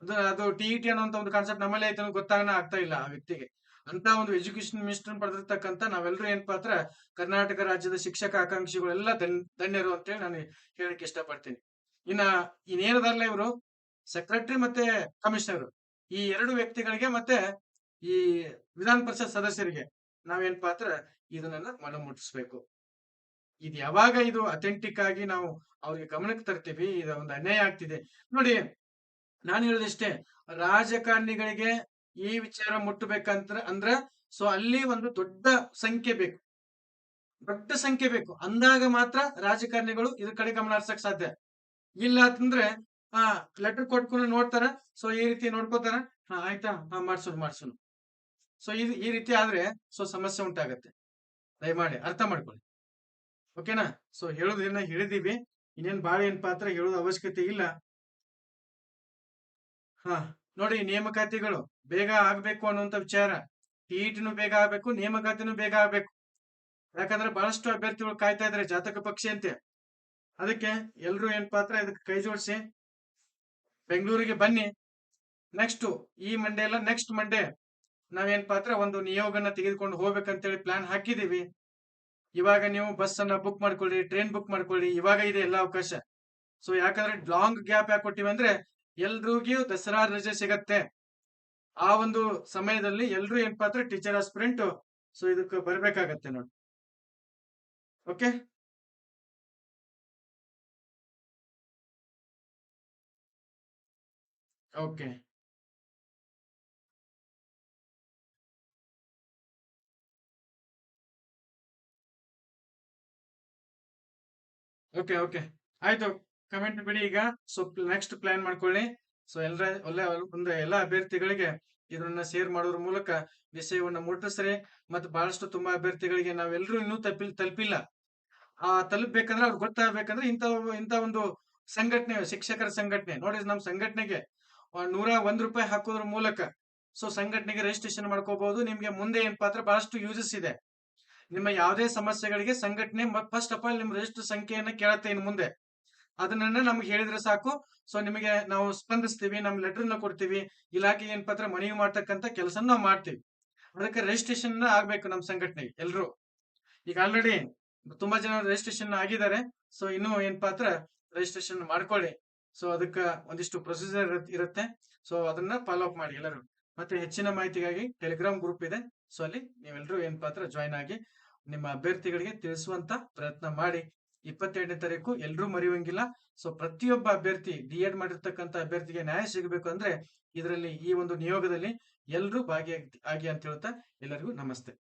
ಅದು ಅದು ಟಿ ಇ ಟಿ ಅನ್ನೋಂತ ಒಂದು ಕಾನ್ಸೆಪ್ಟ್ ನಮ್ಮಲ್ಲೇ ಐತೆ ಗೊತ್ತಾಗನ ಆಗ್ತಾ ಇಲ್ಲ ಆ ವ್ಯಕ್ತಿಗೆ. ಅಂತ ಒಂದು ಎಜುಕೇಶನ್ ಮಿನಿಸ್ಟರ್ ಪಡೆದಿರ್ತಕ್ಕಂಥ ನಾವೆಲ್ಲರೂ ಏನ್ ಪಾತ್ರ, ಕರ್ನಾಟಕ ರಾಜ್ಯದ ಶಿಕ್ಷಕ ಆಕಾಂಕ್ಷಿಗಳೆಲ್ಲ ಧನ್, ಧನ್ಯರು ಅಂತೇಳಿ ನಾನು ಹೇಳಕ್ ಇಷ್ಟಪಡ್ತೀನಿ. ಇನ್ನ ಇನ್ನೇನದಾರಲ್ಲ ಇವರು ಸೆಕ್ರೆಟರಿ ಮತ್ತೆ ಕಮಿಷನರ್ ಈ ಎರಡು ವ್ಯಕ್ತಿಗಳಿಗೆ ಮತ್ತೆ ಈ ವಿಧಾನ ಪರಿಷತ್ ಸದಸ್ಯರಿಗೆ ನಾವೇನ್ ಪಾತ್ರ, ಇದನ್ನೆಲ್ಲ ಮನ ಮುಟ್ಟಿಸ್ಬೇಕು ಇದು ಯಾವಾಗ ಇದು ಅಥೆಂಟಿಕ್ ಆಗಿ ನಾವು ಅವ್ರಿಗೆ ಗಮನಕ್ಕೆ ತರ್ತೀವಿ, ಇದು ಒಂದು ಅನ್ಯಾಯ ಆಗ್ತಿದೆ. ನೋಡಿ, ನಾನು ಹೇಳೋದಿಷ್ಟೇ, ರಾಜಕಾರಣಿಗಳಿಗೆ ಈ ವಿಚಾರ ಮುಟ್ಟಬೇಕಂತ ಅಂದ್ರ ಸೊ ಅಲ್ಲಿ ಒಂದು ದೊಡ್ಡ ಸಂಖ್ಯೆ ಬೇಕು. ದೊಡ್ಡ ಸಂಖ್ಯೆ ಬೇಕು. ಅಂದಾಗ ಮಾತ್ರ ರಾಜಕಾರಣಿಗಳು ಇದ್ರ ಕಡೆ ಗಮನ ಹರ್ಸಕ್ ಸಾಧ್ಯ. ಇಲ್ಲ ಅಂತಂದ್ರೆ, ಆ ಲೆಟರ್ ಕೊಟ್ಕೊಂಡು ನೋಡ್ತಾರ ಸೊ ಈ ರೀತಿ ನೋಡ್ಕೋತಾರ, ಹಾ, ಆಯ್ತಾ, ಹಾ ಮಾಡ್ಸೋಣ ಮಾಡ್ಸೋಣ ಸೊ ಇದು ಈ ರೀತಿ ಆದ್ರೆ ಸೊ ಸಮಸ್ಯೆ ಉಂಟಾಗತ್ತೆ. ದಯಮಾಡಿ, ಅರ್ಥ ಮಾಡ್ಕೊಳ್ಳಿ. ಓಕೆನಾ ಸೊ ಹೇಳೋದನ್ನ ಹೇಳಿದೀವಿ ಇನ್ನೇನ್ ಬಾಳ ಏನ್ ಪಾತ್ರ ಹೇಳೋದು ಅವಶ್ಯಕತೆ ಇಲ್ಲ. ಹಾ, ನೋಡಿ ನೇಮಕಾತಿಗಳು ಬೇಗ ಆಗ್ಬೇಕು ಅನ್ನುವಂತ ವಿಚಾರ. ಟಿಇಟಿನೂ ಬೇಗ ಆಗ್ಬೇಕು, ನೇಮಕಾತಿನೂ ಬೇಗ ಆಗ್ಬೇಕು. ಯಾಕಂದ್ರೆ ಬಹಳಷ್ಟು ಅಭ್ಯರ್ಥಿಗಳು ಕಾಯ್ತಾ ಇದಾರೆ ಜಾತಕ ಪಕ್ಷಿ ಅಂತೆ. ಅದಕ್ಕೆ ಎಲ್ರು ಏನ್ ಪಾತ್ರ ಇದಕ್ಕೆ ಕೈ ಜೋಡಿಸಿ. ಬೆಂಗಳೂರಿಗೆ ಬನ್ನಿ. ನೆಕ್ಸ್ಟ್ ಈ ಮಂಡೇ ಎಲ್ಲ ನೆಕ್ಸ್ಟ್ ಮಂಡೇ ನಾವೇನ್ ಪಾತ್ರ? ಒಂದು ನಿಯೋಗನ ತೆಗೆದುಕೊಂಡು ಹೋಗ್ಬೇಕಂತೇಳಿ ಪ್ಲಾನ್ ಹಾಕಿದೀವಿ ಇವಾಗ ನೀವು ಬಸ್ ಅನ್ನ ಬುಕ್ ಮಾಡ್ಕೊಳ್ಳಿ ಟ್ರೈನ್ ಬುಕ್ ಮಾಡ್ಕೊಳ್ಳಿ, ಇವಾಗ ಇದೆ ಎಲ್ಲ ಅವಕಾಶ. ಸೊ ಯಾಕಂದ್ರೆ ಲಾಂಗ್ ಗ್ಯಾಪ್ ಯಾಕೆ ಕೊಟ್ಟಿವಿ ಅಂದ್ರೆ ಎಲ್ರಿಗೂ ದಸರಾ ರಜೆ ಸಿಗತ್ತೆ. ಆ ಒಂದು ಸಮಯದಲ್ಲಿ ಎಲ್ರು ಏನ್ ಪಾತ್ರ ಟೀಚರ್ ಆಸ್ಪಿರೆಂಟ್ ಸೊ ಇದಕ್ಕೆ ಬರ್ಬೇಕಾಗತ್ತೆ ನೋಡಿ. ಓಕೆ ಓಕೆ ಓಕೆ ಓಕೆ ಆಯ್ತು. ಕಮೆಂಟ್ ಬಿಡಿ ಈಗ. ಸೊ ನೆಕ್ಸ್ಟ್ ಪ್ಲಾನ್ ಮಾಡ್ಕೊಳ್ಳಿ. ಸೊ ಎಲ್ಲರ ಒಳ್ಳೆ, ಒಂದು ಎಲ್ಲಾ ಅಭ್ಯರ್ಥಿಗಳಿಗೆ ಇದನ್ನ ಶೇರ್ ಮಾಡೋದ್ರ ಮೂಲಕ ವಿಷಯವನ್ನ ಮುಟ್ಟಿಸ್ರಿ. ಮತ್ತೆ ಬಹಳಷ್ಟು ತುಂಬಾ ಅಭ್ಯರ್ಥಿಗಳಿಗೆ ನಾವೆಲ್ಲರೂ ಇನ್ನೂ ತಲುಪಿ ತಲುಪಿಲ್ಲ. ಆ, ತಲುಪಬೇಕಂದ್ರೆ ಅವ್ರು ಗೊತ್ತಾಗ್ಬೇಕಂದ್ರೆ ಇಂಥ ಇಂಥ ಒಂದು ಸಂಘಟನೆ, ಶಿಕ್ಷಕರ ಸಂಘಟನೆ. ನೋಡಿ ನಮ್ಮ ಸಂಘಟನೆಗೆ ನೂರ ಒಂದ್ ರೂಪಾಯಿ ಹಾಕೋದ್ರ ಮೂಲಕ. ಸೊ ಸಂಘಟನೆಗೆ ರಿಜಿಸ್ಟ್ರೇಷನ್ ಮಾಡ್ಕೋಬಹುದು ನಿಮ್ಗೆ ಮುಂದೆ ಏನ್ ಪಾತ್ರ? ಬಹಳಷ್ಟು ಯೂಸಸ್ ಇದೆ. ನಿಮ್ಮ ಯಾವುದೇ ಸಮಸ್ಯೆಗಳಿಗೆ ಸಂಘಟನೆ ಫಸ್ಟ್ ಆಫ್ ಆಲ್ ನಿಮ್ ರಿಜಿಸ್ಟರ್ ಸಂಖ್ಯೆಯನ್ನ ಕೇಳತ್ತೆ ಇನ್ ಮುಂದೆ. ಅದನ್ನ ನಮ್ಗೆ ಹೇಳಿದ್ರೆ ಸಾಕು. ಸೊ ನಿಮಗೆ ನಾವು ಸ್ಪಂದಿಸ್ತೀವಿ ನಮ್ ಲೆಟರ್ನ ಕೊಡ್ತೀವಿ. ಇಲಾಖೆಗೆ ಏನ್ ಪತ್ರ ಮನವಿ ಮಾಡ್ತಕ್ಕಂತ ಕೆಲಸ ನಾವು ಮಾಡ್ತೀವಿ. ಅದಕ್ಕೆ ರಿಜಿಸ್ಟ್ರೇಷನ್ ಆಗ್ಬೇಕು ನಮ್ ಸಂಘಟನೆ, ಎಲ್ರು. ಈಗ ಆಲ್ರೆಡಿ ತುಂಬಾ ಜನ ರಿಜಿಸ್ಟ್ರೇಷನ್ ಆಗಿದ್ದಾರೆ. ಸೊ ಇನ್ನು ಏನ್ ಪಾತ್ರ? ರಿಜಿಸ್ಟ್ರೇಷನ್ ಮಾಡ್ಕೊಳ್ಳಿ. ಸೊ ಅದಕ್ಕೆ ಒಂದಿಷ್ಟು ಪ್ರೊಸೀಜರ್ ಇರುತ್ತೆ. ಸೊ ಅದನ್ನ ಫಾಲೋ ಅಪ್ ಮಾಡಿ ಎಲ್ಲರೂ. ಮತ್ತೆ ಹೆಚ್ಚಿನ ಮಾಹಿತಿಗಾಗಿ ಟೆಲಿಗ್ರಾಮ್ ಗ್ರೂಪ್ ಇದೆ. ಸೊ ಅಲ್ಲಿ ನೀವೆಲ್ಲರೂ ಏನ್ ಪಾತ್ರ ಜಾಯ್ನ್ ಆಗಿ ನಿಮ್ಮ ಅಭ್ಯರ್ಥಿಗಳಿಗೆ ತಿಳಿಸುವಂತ ಪ್ರಯತ್ನ ಮಾಡಿ. ಇಪ್ಪತ್ತೆರಡನೇ ತಾರೀಕು ಎಲ್ಲರೂ ಮರೆಯುವಂಗಿಲ್ಲ. ಸೊ ಪ್ರತಿಯೊಬ್ಬ ಅಭ್ಯರ್ಥಿ ಡಿ ಎಡ್ ಮಾಡಿರ್ತಕ್ಕಂಥ ಅಭ್ಯರ್ಥಿಗೆ ನ್ಯಾಯ ಸಿಗಬೇಕು ಅಂದ್ರೆ ಇದರಲ್ಲಿ ಈ ಒಂದು ನಿಯೋಗದಲ್ಲಿ ಎಲ್ಲರೂ ಭಾಗಿಯಾಗಿ, ಆಗಿ ಅಂತ ಹೇಳ್ತಾ ಎಲ್ಲರಿಗೂ ನಮಸ್ತೆ.